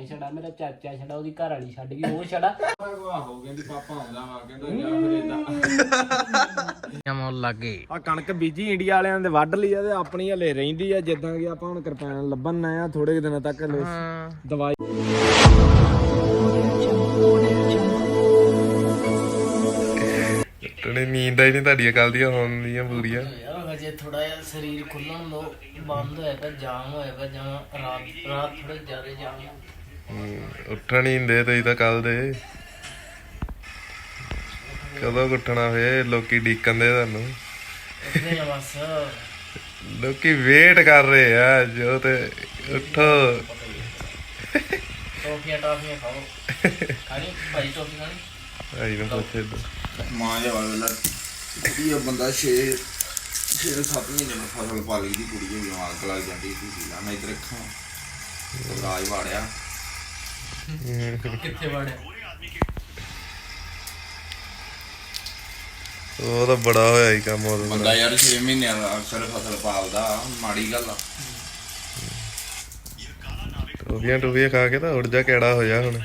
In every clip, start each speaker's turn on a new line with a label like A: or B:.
A: ਮੈਂ ਛੜਾ ਮੇਰਾ ਚਾਚਾ ਛੜਾ ਉਹਦੀ ਘਰ ਵਾਲੀ ਛੱਡ ਗਈ ਉਹ ਛੜਾ
B: ਆਹੋ ਕਹਿੰਦੀ ਪਾਪਾ ਆਉਂਦਾ ਵਾ ਕਹਿੰਦਾ ਜਾ ਫਿਰ ਇਦਾਂ
A: ਮੁੱਲ ਲੱਗੇ
B: ਆ ਕਣਕ ਬੀਜੀ ਇੰਡੀਆ ਵਾਲਿਆਂ ਦੇ ਵੱਢ ਲਈ ਆ ਤੇ ਆਪਣੀ ਹਲੇ ਰਹਿੰਦੀ ਆ ਜਿੱਦਾਂ ਕਿ ਆਪਾਂ ਹੁਣ ਕਿਰਪਾਨ ਲੱਭਣ ਆਏ ਆ ਥੋੜੇ ਕੁ ਦਿਨਾਂ ਤੱਕ ਹਲੇ ਦਵਾਈ
C: ਟਣੇ ਨੀਂਦ ਆਈ ਨਹੀਂ ਤੁਹਾਡੀਆਂ ਕੱਲ ਦੀਆਂ ਹੋਣ ਦੀਆਂ ਪੂਰੀਆਂ।
A: ਯਾਰ ਹਜੇ ਥੋੜਾ ਜਿਹਾ ਸਰੀਰ ਖੁੱਲਣ ਦੋ ਬੰਦ ਹੋਇਆ ਪਿਆ ਜਾਮ ਹੋਇਆ ਪਿਆ ਜਮਾ ਰਾਤ ਰਾਤ ਥੋੜੇ ਜ਼ਿਆਦਾ ਜਾਮ।
C: ਉੱਠਣ ਹੀ ਹੁੰਦੇ ਤੁਸੀਂ ਤਾਂ ਕੱਲ ਦੇ। ਕਦੋਂ ਉੱਠਣਾ ਫੇ ਲੋਕੀ ਡੀਕਨ ਦੇ ਤੁਹਾਨੂੰ।
A: ਬਸ।
C: ਲੋਕੀ ਵੇਟ ਕਰ ਰਹੇ ਆ ਜੋ ਤੇ ਉੱਠੋ।
A: ਟੋਫੀਆਂ ਟਾਫੀਆਂ ਖਾਓ। ਖਾਣੀ? ਭਾਈ ਟੋਫੀ ਖਾਣੀ?
C: ਆਈ ਨਾ ਪੁੱਛੇ
D: ਮਾਂ ਜਾ ਵਾਲਾ ਆ ਬੰਦਾ 6 6 7 ਮਹੀਨੇ ਨੂੰ ਫਸਲ ਪਾ ਲਈ ਦੀ ਕੁੜੀ ਨੂੰ ਆਗ ਲੱਗ ਜਾਂਦੀ ਸੀ ਸੀਲਾ ਮੈਂ ਇਧਰ ਰਾਜ ਵਾੜਿਆ
A: ਕਿੱਥੇ ਵੜਿਆ?
C: ਉਹ ਤਾਂ ਬੜਾ ਹੋਇਆ ਹੀ ਕੰਮ ਉਹ
D: ਬੰਦਾ ਯਾਰ 6 ਮਹੀਨਿਆਂ ਦਾ ਅਕਸਰ ਫਸਲ ਪਾਲਦਾ ਮਾੜੀ ਗੱਲ ਆ।
C: ਟੋਫੀਆਂ ਟੋਫੀਆਂ ਖਾ ਕੇ ਤਾਂ ਉੱਡ ਜਾ ਕਿਹੜਾ ਹੋ। ਜਾ ਹੁਣ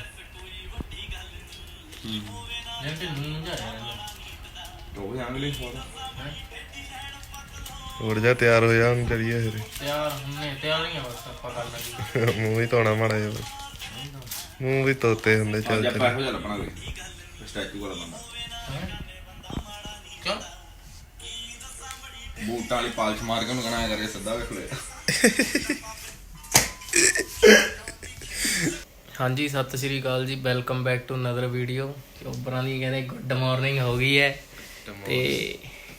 A: ਜੰਟੇ ਨੂੰ ਜਾ
C: ਤਿਆਰ ਹੋ ਜਾ ਹੁਣ ਚਲੀਏ ਫਿਰ।
A: ਤਿਆਰ ਹੁੰਨੇ ਤਿਆਰ ਨਹੀਂ ਆ ਬਸ ਆਪਾਂ ਕਰ ਲਾਂਗੇ
C: ਮੂੰਹ ਹੀ ਧੋਣਾ ਮਾੜਾ ਜਿਹਾ। ਬਸ। ਮੂੰਹ ਵੀ ਤੋਤੇ ਹੁੰਦੇ ਚੱਲ ਚੱਲ
D: ਆਪਾਂ ਇਹੋ ਜਿਹਾ ਲੱਭਣਾ ਕੋਈ ਸਟੈਚੂ ਵਾਲਾ ਬੰਦਾ?
A: ਕਿਉਂ?
D: ਬੂਟਾਂ ਵਾਲੀ ਪਾਲਿਸ਼ ਮਾਰ ਕੇ ਉਹਨੂੰ ਕਹਣਾ ਕਰਕੇ ਸਿੱਧਾ ਵੇਖ ਲਿਆ
A: ਹਾਂਜੀ ਸਤਿ ਸ਼੍ਰੀ ਅਕਾਲ ਜੀ। Welcome back to another video ਚੋਬਰਾਂ ਦੀ ਕਹਿੰਦੇ ਗੁੱਡ ਮਾਰਨਿੰਗ ਹੋ ਗਈ ਹੈ। ਤੇ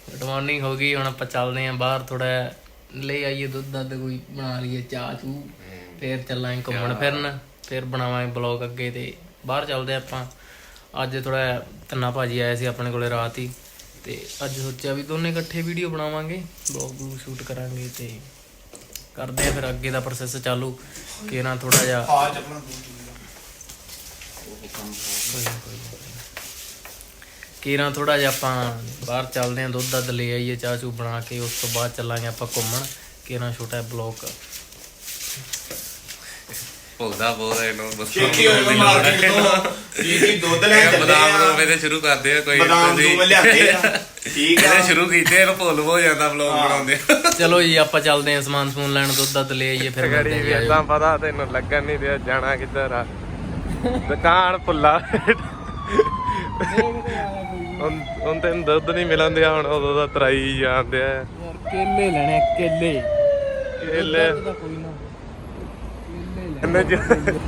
A: ਗੁੱਡ ਮਾਰਨਿੰਗ ਹੋ ਗਈ। ਹੁਣ ਆਪਾਂ ਚੱਲਦੇ ਆਂ ਬਾਹਰ ਥੋੜਾ ਲੈ ਆਈਏ ਦੁੱਧ ਦੱਧ ਕੋਈ ਬਣਾ ਲਈਏ ਚਾਹ ਚੂ ਫੇਰ ਚੱਲਾਂਗੇ ਘੁੰਮਣ ਫਿਰਨ। ਫੇਰ ਬਣਾਵਾਂਗੇ ਬਲੌਗ ਅੱਗੇ ਤੇ ਬਾਹਰ ਚੱਲਦੇ ਆਪਾਂ। ਅੱਜ ਥੋੜਾ ਤੰਨਾ ਭਾਜੀ ਆਏ ਸੀ ਆਪਣੇ ਕੋਲੇ ਰਾਤ ਹੀ ਤੇ ਅੱਜ ਸੋਚਿਆ ਵੀ ਦੋਨੇ ਇਕੱਠੇ ਵੀਡੀਓ ਬਣਾਵਾਂਗੇ ਬਲੌਗ ਸ਼ੂਟ ਕਰਾਂਗੇ ਤੇ ਕਰਦੇ ਆ ਫਿਰ ਅੱਗੇ ਦਾ ਪ੍ਰੋਸੈਸ ਚਾਲੂ ਕਿ ਨਾ ਥੋੜਾ ਜਿਹਾ
D: ਆ ਚੱਪਣਾ
A: ਕੀਰਾਂ ਥੋੜਾ ਜਿਹਾ ਆਪਾਂ ਬਾਹਰ ਚੱਲਦੇ ਆਂ ਦੁੱਧ ਦੱਧ ਲੈ ਆਈਏ ਚਾਹ ਚੂ ਬਣਾ ਕੇ ਉਸ ਤੋਂ ਬਾਅਦ ਚੱਲਾਂਗੇ ਆਪਾਂ ਘੁੰਮਣ ਕੀਰਾਂ ਛੋਟਾ ਬਲੌਕ
C: ਭੁੱਲਦਾ ਬਹੁਤ ਇਹਨੂੰ ਬਸ
D: ਛੇਤੀ ਹੋ। ਗਿਆ ਮਾਰਕੀਟ ਤੋਂ ਜੀ ਦੁੱਧ ਲੈ ਚੱਲੇ
C: ਬਦਾਮ ਰੋਵੇ ਤੇ ਸ਼ੁਰੂ ਕਰਦੇ ਆ ਕੋਈ
D: ਬਦਾਮ ਦੂਮ ਲਿਆਦੇ ਆ। ਠੀਕ ਆ।
C: ਇਹਨੇ ਸ਼ੁਰੂ ਕੀਤੇ ਇਹਨੂੰ ਭੁੱਲ ਹੋ ਜਾਂਦਾ ਵਲੌਗ ਬਣਾਉਂਦੇ
A: ਚਲੋ ਜੀ ਆਪਾਂ ਚੱਲਦੇ ਆਂ ਸਮਾਨ ਸਮੂਨ ਲੈਣ ਦੁੱਧ ਦੱਧ ਲੈ ਆਈਏ ਫਿਰ ਜੀ, ਆਜੋ।
C: ਵੇਦਾਂ ਪਤਾ ਤੈਨੂੰ ਲੱਗਣ ਨਹੀਂ ਦਿਆ ਜਾਣਾ ਕਿੱਧਰ ਆ? ਦੁਕਾਨ ਭੁੱਲਾ। ਹੁਣ ਹੁਣ ਤੈਨੂੰ ਦੁੱਧ ਨਹੀਂ ਮਿਲਣ ਦਿਆ ਹੁਣ ਉਦੋਂ ਦਾ ਤਰਾਈ ਜਾਂਦੇ ਆ।
A: ਯਾਰ ਕੇਲੇ ਲੈਣੇ ਕੇਲੇ।
C: ਕੇਲੇ।
A: ਤਾਂ ਕੋਈ ਨਾ ਕੇਲੇ
C: ਕਹਿੰਦੇ ਜੋ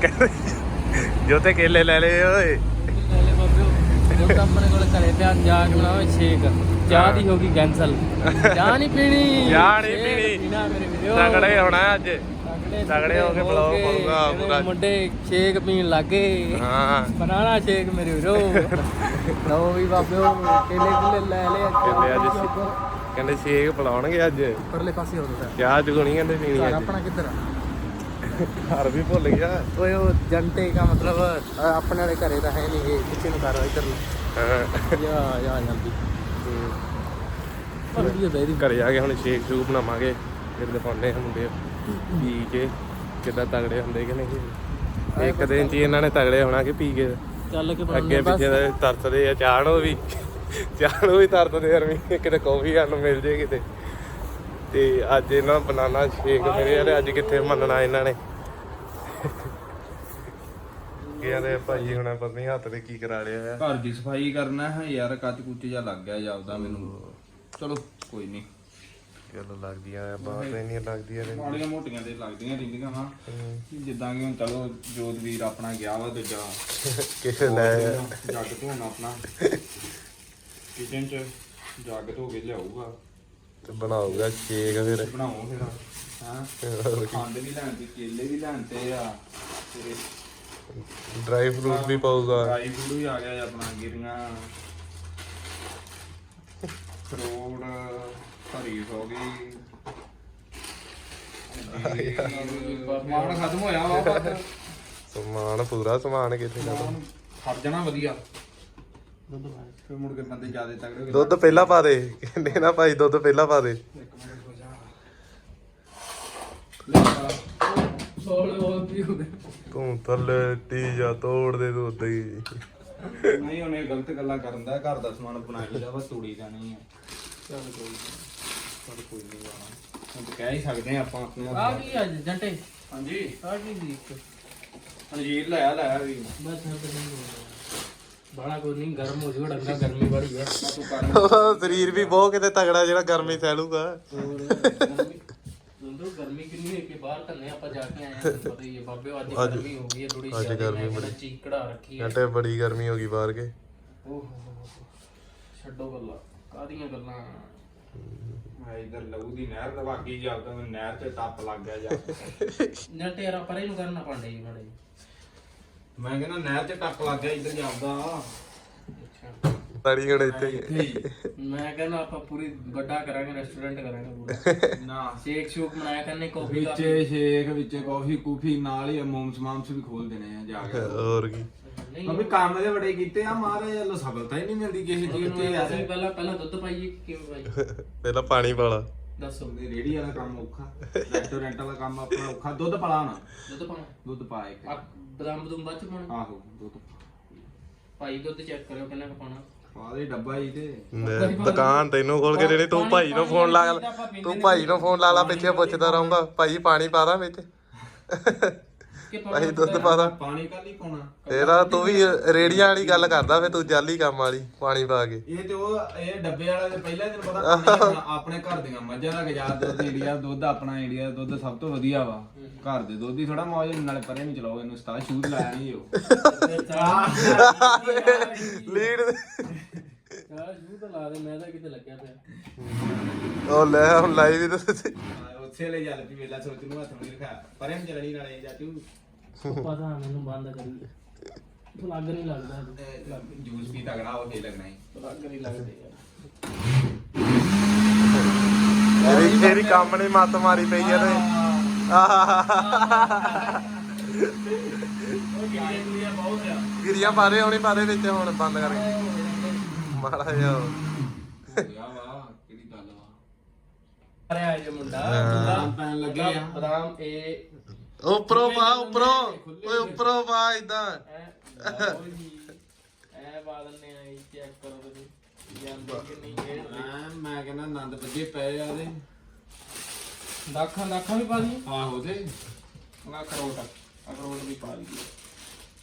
C: ਕਹਿੰਦੇ ਜੋ ਤੇ ਕੇਲੇ ਲੈ ਲਏ ਓਏ।
A: ਲੈ ਲੈ ਬਾਬਿਓ ਉਹ ਤਾਂ ਆਪਣੇ ਕੋਲ ਘਰੇ ਪਿਆ ਜਾ ਕੇ ਬਣਾਓ ਛੇਕ ਚਾਹ ਦੀ ਹੋ ਗਈ ਕੈਨਸਲ ਚਾਹ ਨਹੀਂ ਪੀਣੀ।
C: ਚਾਹ ਨਹੀਂ
A: ਛੇਕ
C: ਪੀਣੀ।
A: ਪੀਣਾ ਮੇਰੇ ਵੀਰੋ।
C: ਤਗੜੇ ਹੋਣਾ ਅੱਜ।
A: ਤਗੜੇ
C: ਤਗੜੇ ਹੋ ਕੇ ਬਲੌਗ
A: ਗਏ।
C: ਪਾਊਗਾ
A: ਮੇਰੇ
C: ਪੂਰਾ।
A: ਮੁੰਡੇ ਛੇਕ ਪੀਣ ਲੱਗੇ।
C: ਹਾਂ।
A: ਬਨਾਨਾ ਸ਼ੇਕ ਮੇਰੇ ਵੀਰੋ। ਲਓ ਵੀ ਬਾਬਿਓ ਕੇਲੇ ਕੁਲੇ ਲੈ ਲੈ
C: ਕਹਿੰਦੇ ਅੱਜ ਕਹਿੰਦੇ ਸ਼ੇਕ ਪਿਲਾਉਣਗੇ ਅੱਜ।
A: ਪਰਲੇ ਪਾਸੇ ਹੋ ਰਿਹਾ
C: ਚਾਹ ਜੁਗਣੀ ਕਹਿੰਦੇ ਪੀਣੀ ਅੱਜ।
A: ਆਪਣਾ ਕਿੱਧਰ ਆ?
C: ਘਰ ਵੀ ਭੁੱਲ ਗਿਆ।
A: ਓਏ ਉਹ ਜੰਟੇ ਦਾ ਮਤਲਬ ਅ, ਆਪਣੇ ਵਾਲੇ ਘਰੇ ਤਾਂ ਹੈ ਨਹੀਂ ਇਹ ਪਿੱਛੇ ਨੂੰ ਕਰ ਇੱਧਰ ਨੂੰ। ਯਾ ਯਾ ਜਲਦੀ ਪਰ ਵੀ
C: ਘਰੇ ਆ ਕੇ ਹੁਣ ਸ਼ੇਕ ਸ਼ੂਕ ਬਣਾਵਾਂਗੇ ਫਿਰ ਦਿਖਾਉਂਦੇ ਆ ਮੁੰਡੇ ਪੀ ਕੇ ਕਿੱਦਾਂ ਤਗੜੇ ਹੁੰਦੇ ਕਿ ਨਹੀਂ। ਇੱਕ ਦਿਨ ਚ ਹੀ ਇਹਨਾਂ ਨੇ ਤਗੜੇ ਹੋਣਾ ਕਿ ਪੀ ਕੇ।
A: ਚੱਲ ਕੇ
C: ਅੱਗੇ ਪਿੱਛੇ ਦੇ ਤਰਸਦੇ ਆ ਨੂੰ ਵੀ। ਚਾਹ ਨੂੰ ਵੀ ਤਰਸਦੇ ਯਾਰ ਵੀ ਕਿਤੇ ਕੌਫੀ ਖਾਣ ਨੂੰ ਮਿਲ ਜੇ ਕਿਤੇ। ਤੇ ਅੱਜ ਇਹਨਾਂ ਬਨਾਨਾ ਸ਼ੇਕ ਮੇਰੇ ਯਾਰ ਅੱਜ ਕਿੱਥੇ ਮੰਨਣਾ ਇਹਨਾਂ ਨੇ। ਕਹਿੰਦੇ ਭਾਈ ਹੁਣ ਪਤਾ ਨਹੀਂ ਹੱਥ ਤੇ ਕੀ ਕਰਾ ਲਿਆ ਆ।
D: ਘਰ ਦੀ ਸਫ਼ਾਈ ਕਰਨਾ ਹੈ ਯਾਰ ਕੱਚ ਕੁੱਚ ਜਾ ਲੱਗ ਗਿਆ ਜਾਪਦਾ ਮੈਨੂੰ। ਚਲੋ ਕੋਈ ਨਹੀਂ
C: ਗੱਲ ਲੱਗਦੀਆਂ ਆ ਬਾਤ ਨਹੀਂ ਲੱਗਦੀਆਂ ਨੇ
D: ਮਾੜੀਆਂ ਮੋਟੀਆਂ ਤੇ ਲੱਗਦੀਆਂ ਰਹਿੰਦੀਆਂ ਵਾ ਜਿੱਦਾਂ ਕਿ ਹੁਣ ਚਲੋ ਜੋਤ ਵੀਰ ਆਪਣਾ ਗਿਆ ਵਾ ਦੂਜਾ।
C: ਕਿਸੇ ਲੈ
D: ਜੱਗ ਧੋਣਾ ਆਪਣਾ। ਕਿਚਨ ਚ ਜੱਗ ਧੋ ਕੇ ਲਿਆਊਗਾ।
C: ਤੇ ਬਣਾਊਗਾ ਸ਼ੇਕ ਫਿਰ।
D: ਬਣਾਓ ਫਿਰ ਹਾਂ। ਖੰਡ ਵੀ ਲੈਣ ਤੇ ਕੇਲੇ ਵੀ ਲੈਣ ਤੇ ਆ। ਤੇ
C: ਡਰਾਈ ਫਰੂਟ ਵੀ ਪਾਊਗਾ।
D: ਡਰਾਈ ਫਰੂਟ ਵੀ ਆ ਗਿਆ ਜੀ ਆਪਣਾ ਗਿਰੀਆਂ। ਫਰੂਟ ਹਰੀ ਹੋ ਗਈ ਮਾਣ ਖਤਮ ਹੋਇਆ ਵਾ ਬਸ।
C: ਸਮਾਨ ਪੂਰਾ ਸਮਾਨ ਕਿੱਥੇ ਦਾ
D: ਖੜ ਜਾਣਾ ਵਧੀਆ। ਫਿਰ ਮੁੜ ਕੇ ਬੰਦੇ ਜ਼ਿਆਦਾ ਤਗੜੇ ਹੋ ਗਏ।
C: ਦੁੱਧ ਪਹਿਲਾਂ ਪਾ ਦੇ। ਕਹਿੰਦੇ ਨਾ ਭਾਈ ਦੁੱਧ ਪਹਿਲਾਂ ਪਾ ਦੇ।
A: ਸੋਲ ਉਹ ਵੀ ਹੋ
C: ਤੂੰ ਥੱਲੇ ਤੀਜਾ ਤੋੜ ਦੇ ਤੂੰ ਉੱਤੇ ਹੀ।
D: ਨਹੀਂ ਉਹਨੇ ਗਲਤ ਗੱਲਾਂ ਕਰਨ ਦਾ ਘਰ ਦਾ ਸਮਾਨ ਬਣਾਈ ਦਾ ਵਾ ਤੂੜੀ ਦਾ ਨਹੀਂ ਆ
A: ਚੱਲ ਕੋਈ
D: ਚੱਲ ਕੋਈ ਨਹੀਂ ਜਾਣਾ। ਹੁਣ ਤਾਂ ਕਹਿ ਹੀ ਸਕਦੇ ਆ ਆਪਾਂ ਆਪਣੇ
A: ਆ ਕੀ ਅੱਜ ਜੰਟੇ?
D: ਹਾਂਜੀ।
A: ਆ ਕੀ ਇੱਕ।
D: ਅੰਜੀਰ ਲਾਇਆ ਲਾਇਆ ਵੀ।
A: ਬਸ ਹਾਂ ਤੇ ਨਹੀਂ ਬੜਾ ਕੋਈ ਨਹੀਂ ਗਰਮ ਹੋ ਜੂਗਾ ਡੰਗਾ ਗਰਮੀ ਬੜੀ ਹੈ
D: ਤੂੰ ਕਰ
C: ਸਰੀਰ ਵੀ ਬਹੁਤ ਕਿਤੇ ਤਗੜਾ ਜਿਹੜਾ ਗਰਮੀ ਸਹਿਲੂਗਾ
A: ਹੋਰ ਗਰਮੀ ਕਿੰਨੀ ਹੈ ਕਿ ਬਾਹਰ ਧੰਨੇ ਆਪਾਂ ਜਾ ਕੇ ਆਏ ਹਾਂ ਤੁਹਾਨੂੰ ਪਤਾ ਹੀ ਹੈ ਬਾਬੇ ਅੱਜ ਗਰਮੀ ਹੋ ਗਈ ਹੈ ਥੋੜੀ
C: ਅੱਜ ਗਰਮੀ
A: ਮੈਂ ਕਿਹੜਾ ਚੀਕੜਾ ਰੱਖੀ ਹੈ।
C: ਘੰਟੇ ਬੜੀ ਗਰਮੀ ਹੋ ਗਈ ਬਾਹਰ ਕੇ।
A: ਓਹ ਹੋ ਹੋ ਹੋ। ਛੱਡੋ ਗੱਲਾਂ ਕਾਦੀਆਂ ਗੱਲਾਂ?
D: ਮੈਂ ਇਧਰ ਲਹੂ ਦੀ ਨਹਿਰ ਦਾ ਵਾਗੀ ਜਾਂਦਾ ਮੈਨੂੰ ਨਹਿਰ ਤੇ ਟੱਪ ਲੱਗ ਗਿਆ ਜਾ
A: ਜੰਟੇ ਯਾਰ ਪਰੇ ਨੂੰ ਕਰਨਾ ਪਾਂਡੇ ਜੀ ਮਾੜੇ
D: ਮੈਂ ਕਹਿੰਦਾ ਨਹਿਰ ਤੇ ਟੱਪ ਲੱਗ ਗਿਆ ਇੱਧਰ ਜਾਂਦਾ
A: ਅੱਛਾ।
C: ਤੜੀ ਹੁਣ ਇੱਥੇ ਹੀ।
A: ਮੈਂ ਕਹਿੰਦਾ ਆਪਾਂ ਪੂਰੀ ਵੱਡਾ ਕਰਾਂਗੇ ਰੈਸਟੋਰੈਂਟ ਕਰਾਂਗੇ ਪੂਰਾ।
D: ਨਾ
A: ਸ਼ੇਕ ਸ਼ੂਕ ਬਣਾਇਆ ਕਰਨੇ ਕਾਫੀ ਦਾ
D: ਵਿੱਚੇ ਸ਼ੇਕ ਵਿੱਚੇ ਕਾਫੀ ਕੂਫੀ ਨਾਲ ਹੀ ਮੋਮਸ ਮਾਮਸ ਵੀ ਖੋਲ ਦੇਣੇ ਆ ਜਾ ਕੇ।
C: ਹੋਰ ਕੀ।
A: ਨਹੀਂ
D: ਮੰਮੀ ਕੰਮ ਦੇ ਬੜੇ ਕੀਤੇ ਆ ਮਹਾਰਾਜ ਵੱਲੋਂ ਸਫਲਤਾ ਹੀ ਨਹੀਂ ਮਿਲਦੀ ਕਿਸੇ ਚੀਜ਼ ਤੇ। ਯਾਰ
A: ਅਸੀਂ ਪਹਿਲਾਂ ਪਹਿਲਾਂ ਦੁੱਧ ਪਾਈਏ ਕਿ ਕਿਵੇਂ ਪਾਈਏ?
C: ਪਹਿਲਾਂ ਪਾਣੀ ਪਾਲਾ
A: ਦੱਸੋ
D: ਰੇੜੀ ਵਾਲਾ ਕੰਮ ਔਖਾ ਰੈਸਟੋਰੈਂਟ ਵਾਲਾ ਕੰਮ ਆਪਣਾ ਔਖਾ। ਦੁੱਧ ਪਲਾ ਨਾ
A: ਦੁੱਧ ਪਾਣਾ
D: ਦੁੱਧ ਪਾ ਇੱਕ।
A: ਆ ਬਦਾਮ ਬਦੂਮ ਬਾਅਦ ਚ ਪਾਉਣਾ?
D: ਆਹੋ ਦੁੱਧ
A: ਭਾਈ ਦੁੱਧ ਚੈੱਕ ਕਰਿਓ ਕਿੰਨਾ ਕੁ ਪਾਉਣਾ।
D: ਪਾ ਡੱਬਾ ਹੀ ਤੇ।
C: ਦੁਕਾਨ ਤੈਨੂੰ ਖੋਲ ਕੇ ਦੇਣੀ, ਤੂੰ ਭਾਈ ਨੂੰ ਫੋਨ ਲਾ, ਤੂੰ ਭਾਈ ਨੂੰ ਫੋਨ ਲਾ ਲਾ, ਪਿੱਛੇ ਪੁੱਛਦਾ ਰਹੂੰਗਾ, ਭਾਈ ਪਾਣੀ ਪਾ ਦਾਂ ਵਿੱਚ। ਭਾਈ ਦੁੱਧ ਪਾ ਦਾਂ
D: ਪਾਣੀ ਕੱਲ ਹੀ ਪਾਉਣਾ।
C: ਤੇਰਾ ਤੂੰ ਵੀ ਰੇੜੀਆਂ ਵਾਲੀ ਗੱਲ ਕਰਦਾ ਫੇ ਤੂੰ ਜਾਲੀ ਕੰਮ ਵਾਲੀ ਪਾਣੀ ਪਾ ਕੇ।
D: ਇਹ ਤੇ ਉਹ ਇਹ ਡੱਬੇ ਵਾਲਾ ਤੇ ਪਹਿਲਾਂ ਹੀ ਤੈਨੂੰ ਪਤਾ ਪਾਣੀ ਆਪਣਾ- ਆਪਣੇ ਘਰ ਦੀਆਂ ਮੱਝਾਂ ਦਾ ਗਜਾਰ ਦੁੱਧ ਇੰਡੀਆ ਦਾ ਦੁੱਧ ਆਪਣਾ ਇੰਡੀਆ ਦਾ ਦੁੱਧ ਸਭ ਤੋਂ ਵਧੀਆ ਵਾ। ਘਰ ਦੇ ਦੁੱਧ ਹੀ ਥੋੜਾ ਮੌਜ ਨਾਲੇ ਪਰੇ ਨਹੀਂ ਚਲਾਓ ਇਹਨੂੰ ਸਟਾ ਸ਼ੂਜ਼ ਲਾਇਆ ਨਹੀਂ ਉਹ।
C: ਲੀਡ।
A: ਯਾਰ ਸ਼ੂ ਤਾਂ ਲਾ ਦੇ ਮੈਂ ਤਾਂ ਕਿਤੇ ਲੱਗਿਆ ਪਿਆ।
C: ਉਹ ਲੈ ਹੁਣ ਲਾਈਵ ਹੀ ਤੇ
D: ਉੱਥੇ ਲੈ ਚੱਲ ਪਈ ਵੇਲਾ ਸੋਚ ਨੂੰ ਹੱਥ ਨਹੀਂ ਰਖਾ ਪਰੇ ਨੂੰ ਚੱਲਣੀ ਨਾਲੇ ਜਾ ਤੂੰ
A: ਪਤਾ ਮੈਨੂੰ ਬੰਦ ਕਰੀ ਪਲੱਗ ਨਹੀਂ ਲੱਗਦਾ।
D: ਜੂਸ ਵੀ ਤਗੜਾ ਹੋ ਕੇ ਲੱਗਣਾ ਹੈ।
A: ਪਲੱਗ ਨਹੀਂ ਲੱਗਦੇ ਯਾਰ।
C: ਤੇਰੀ ਤੇਰੀ ਕੰਮ ਨੇ ਮੱਤ ਮਾਰੀ ਪਈ ਆ ਤੇ।
A: ਉਹ ਗਿਰੀਆਂ ਗੁਰੀਆਂ ਬਹੁਤ ਆ।
C: ਗਿਰੀਆਂ ਪਾ ਦੇ ਹੁਣੀ ਪਾ ਦੇ ਵਿੱਚ ਹੁਣ ਬੰਦ ਕਰਕੇ ਮਾੜਾ ਜਿਹਾ
D: ਹੋ ਗਿਆ ਵਾ ਕਿਹੜੀ ਗੱਲ ਵਾ?
A: ਅਰੇ ਆ ਜੇ ਮੁੰਡਾ
D: ਬਦਾਮ ਪੈਣ ਲੱਗੇ ਆ।
A: ਬਦਾਮ ਇਹ
C: ਉੱਪਰੋਂ ਪਾ ਉੱਪਰੋਂ ਓਏ ਉੱਪਰੋਂ ਪਾ ਇਦਾਂ
A: ਐ ਐ ਬਾਦਲ ਨੇ ਆਈ ਚੈੱਕ ਕਰੋ ਤੁਸੀਂ ਜਾਂਦੇ ਕਿ ਨਹੀਂ ਖੇਡਦੇ
D: ਮੈਂ ਮੈਂ ਕਹਿੰਦਾ ਆਨੰਦ ਵੱਜੇ ਪਏ ਆ ਉਹਦੇ
A: ਦਾਖਾਂ ਦਾਖਾਂ ਵੀ ਪਾ ਦੀ
D: ਆਹੋ ਤੇ
A: ਆ ਕਰੋਟ ਅਖਰੋਟ ਵੀ ਪਾ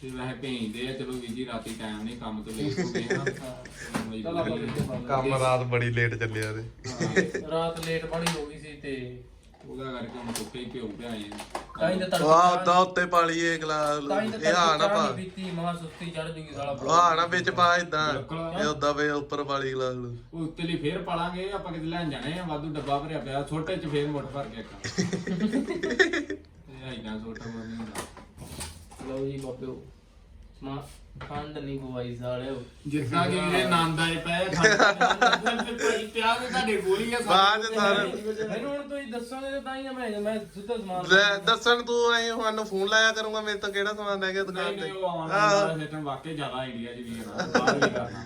D: ਤੇ ਵੈਸੇ ਭੇਜਦੇ ਆ ਚਲੋ ਵੀਰ ਜੀ ਰਾਤੀ ਟਾਈਮ ਨਹੀਂ ਕੰਮ ਤੋਂ ਲੇਟ ਹੋ ਗਏ ਨਾ
A: ਚਲ ਆਪਾਂ ਕਿੱਥੇ ਪਾ ਲਾਂਗੇ।
C: ਕੰਮ ਰਾਤ ਬੜੀ ਲੇਟ ਚੱਲਿਆ ਤੇ।
A: ਰਾਤ ਲੇਟ ਬੜੀ ਹੋ ਗਈ ਸੀ ਤੇ
D: ਉਹਦਾ ਕਰਕੇ ਹੁਣ ਕੁੱਤੇ ਹੀ ਭਿਉ ਕੇ ਆਏ ਆ।
A: ਤਾਂ ਹੀ ਤਾਂ ਤੜਕਾ
C: ਦਾ ਉੱਤੇ ਪਾ ਲਈਏ ਗਲਾਸ
A: ਤਾਂ ਹੀ ਤਾਂ
C: ਇਹ ਆ ਨਾ
A: ਤੜਕਾ
C: ਪਾ
A: ਨਹੀਂ ਪੀਤੀ ਮਹਾ ਸੁਸਤੀ ਚੜ ਜੂਗੀ ਸਾਲਾ
C: ਆ ਨਾ ਵਿੱਚ ਪਾ ਇਦਾਂ ਇਹ ਉਦਾਂ ਵੇ ਉੱਪਰ ਪਾ ਲਈ ਗਲਾਸ ਨੂੰ।
D: ਉਹ ਉੱਤੇ ਲਈ ਫੇਰ ਪਾਲਾਂਗੇ ਆਪਾਂ ਕਿਤੇ ਲੈਣ ਜਾਣੇ ਆ ਵਾਧੂ ਡੱਬਾ ਭਰਿਆ ਪਿਆ ਛੋਟੇ ਚ ਫੇਰ ਮੁੱਠ ਭਰ ਕੇ ਇੱਕ। ਇਹ ਇੰਨਾ ਛੋਟਾ ਕੋਈ ਨਹੀਂ ਹੁੰਦਾ।
A: ਲਓ ਜੀ ਬਾਬਿਓ ਮਾ ਖੰਡ ਨਹੀਂ ਪਵਾਈ ਸਾਲਿਓ।
D: ਜਿੱਦਾਂ ਕਿ ਇਹਦੇ ਨੰਦ ਆਏ ਪਏ ਖੰਡ ਤੁਹਾਡੇ ਕੋਲ ਹੀ ਆ
C: ਬਾਅਦ ਚ ਸਾਰੇ।
A: ਮੈਨੂੰ ਹੁਣ ਤੁਸੀਂ ਦੱਸੋਗੇ ਤਾਂ ਤਾਂ ਹੀ ਮੈਂ ਮੈਂ ਸਿੱਧਾ ਸਮਾਨ
C: ਲੈ ਦੱਸਣ ਤੂੰ ਐ ਸਾਨੂੰ ਫੋਨ ਲਾਇਆ ਕਰੂੰਗਾ ਮੇਰੇ ਤੋਂ ਕਿਹੜਾ ਸਮਾਨ ਲੈ ਗਿਆ ਦੁਕਾਨ
D: ਨਹੀਂ
C: ਤੇ।
D: ਦਾ ਸਿਸਟਮ ਵਾਕਈ ਜ਼ਿਆਦਾ ਇੰਡੀਆ 'ਚ ਵੀ ਹੈ ਨਾ ਬਾਹਰ ਵੀ ਕਰਨਾ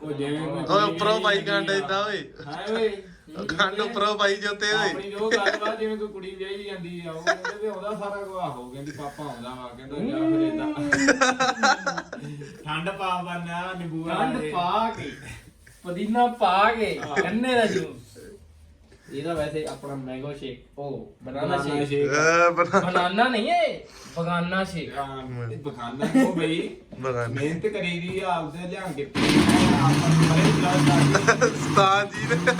D: ਉਹ ਜਿਵੇਂ ਕੋਈ-
C: ਉੱਪਰੋਂ ਪਾਈ ਗੰਡ ਇਦਾਂ ਓਏ।
D: ਹਾਂ ਓਏ
C: ਗੰਡ ਉੱਪਰੋਂ ਪਾਈ ਜੋਤੇ ਓਏ।
D: ਆਪਣੀ ਜੋ ਗੱਲ ਵਾ ਜਿਵੇਂ ਕੋਈ ਕੁੜੀ ਵਿਆਹੀ ਜਾਂਦੀ ਆ ਉਹ ਕਹਿੰਦੇ ਵੀ ਉਹਦਾ ਸਾਰਾ ਕੁਝ ਆਹੋ ਕਹਿੰਦੀ ਪਾਪਾ ਆਉਂਦਾ ਵਾ ਕਹਿੰਦਾ ਜਾ ਫਿਰ ਏਦਾਂ। ਠੰਡ ਪਾ ਬੰਨਾ ਨਿੰਬੂ
A: ਖੰਡ ਪਾ ਕੇ। ਪੁਦੀਨਾ ਪਾ ਕੇ ਗੰਨੇ ਦਾ ਜੂਸ। ਇਹਦਾ ਵੈਸੇ ਆਪਣਾ ਮੈਂਗੋ ਸ਼ੇਕ ਉਹ ਬਨਾਨਾ ਸ਼ੇਕ
C: ਬਣਾ
A: ਬਨਾਨਾ ਨਹੀਂ ਹੈ ਬਗਾਨਾ ਸ਼ੇਕ
D: ਬਖਾਨਾ ਕੋ ਬਈ ਮਿਹਨਤ ਕਰੀਦੀ ਆ ਆਪਦੇ ਲਿਆ ਕੇ ਆਪਾਂ ਬੜੇ ਗਲਾਸ ਲਾ
C: ਸਤਾਨ ਜੀ ਨੇ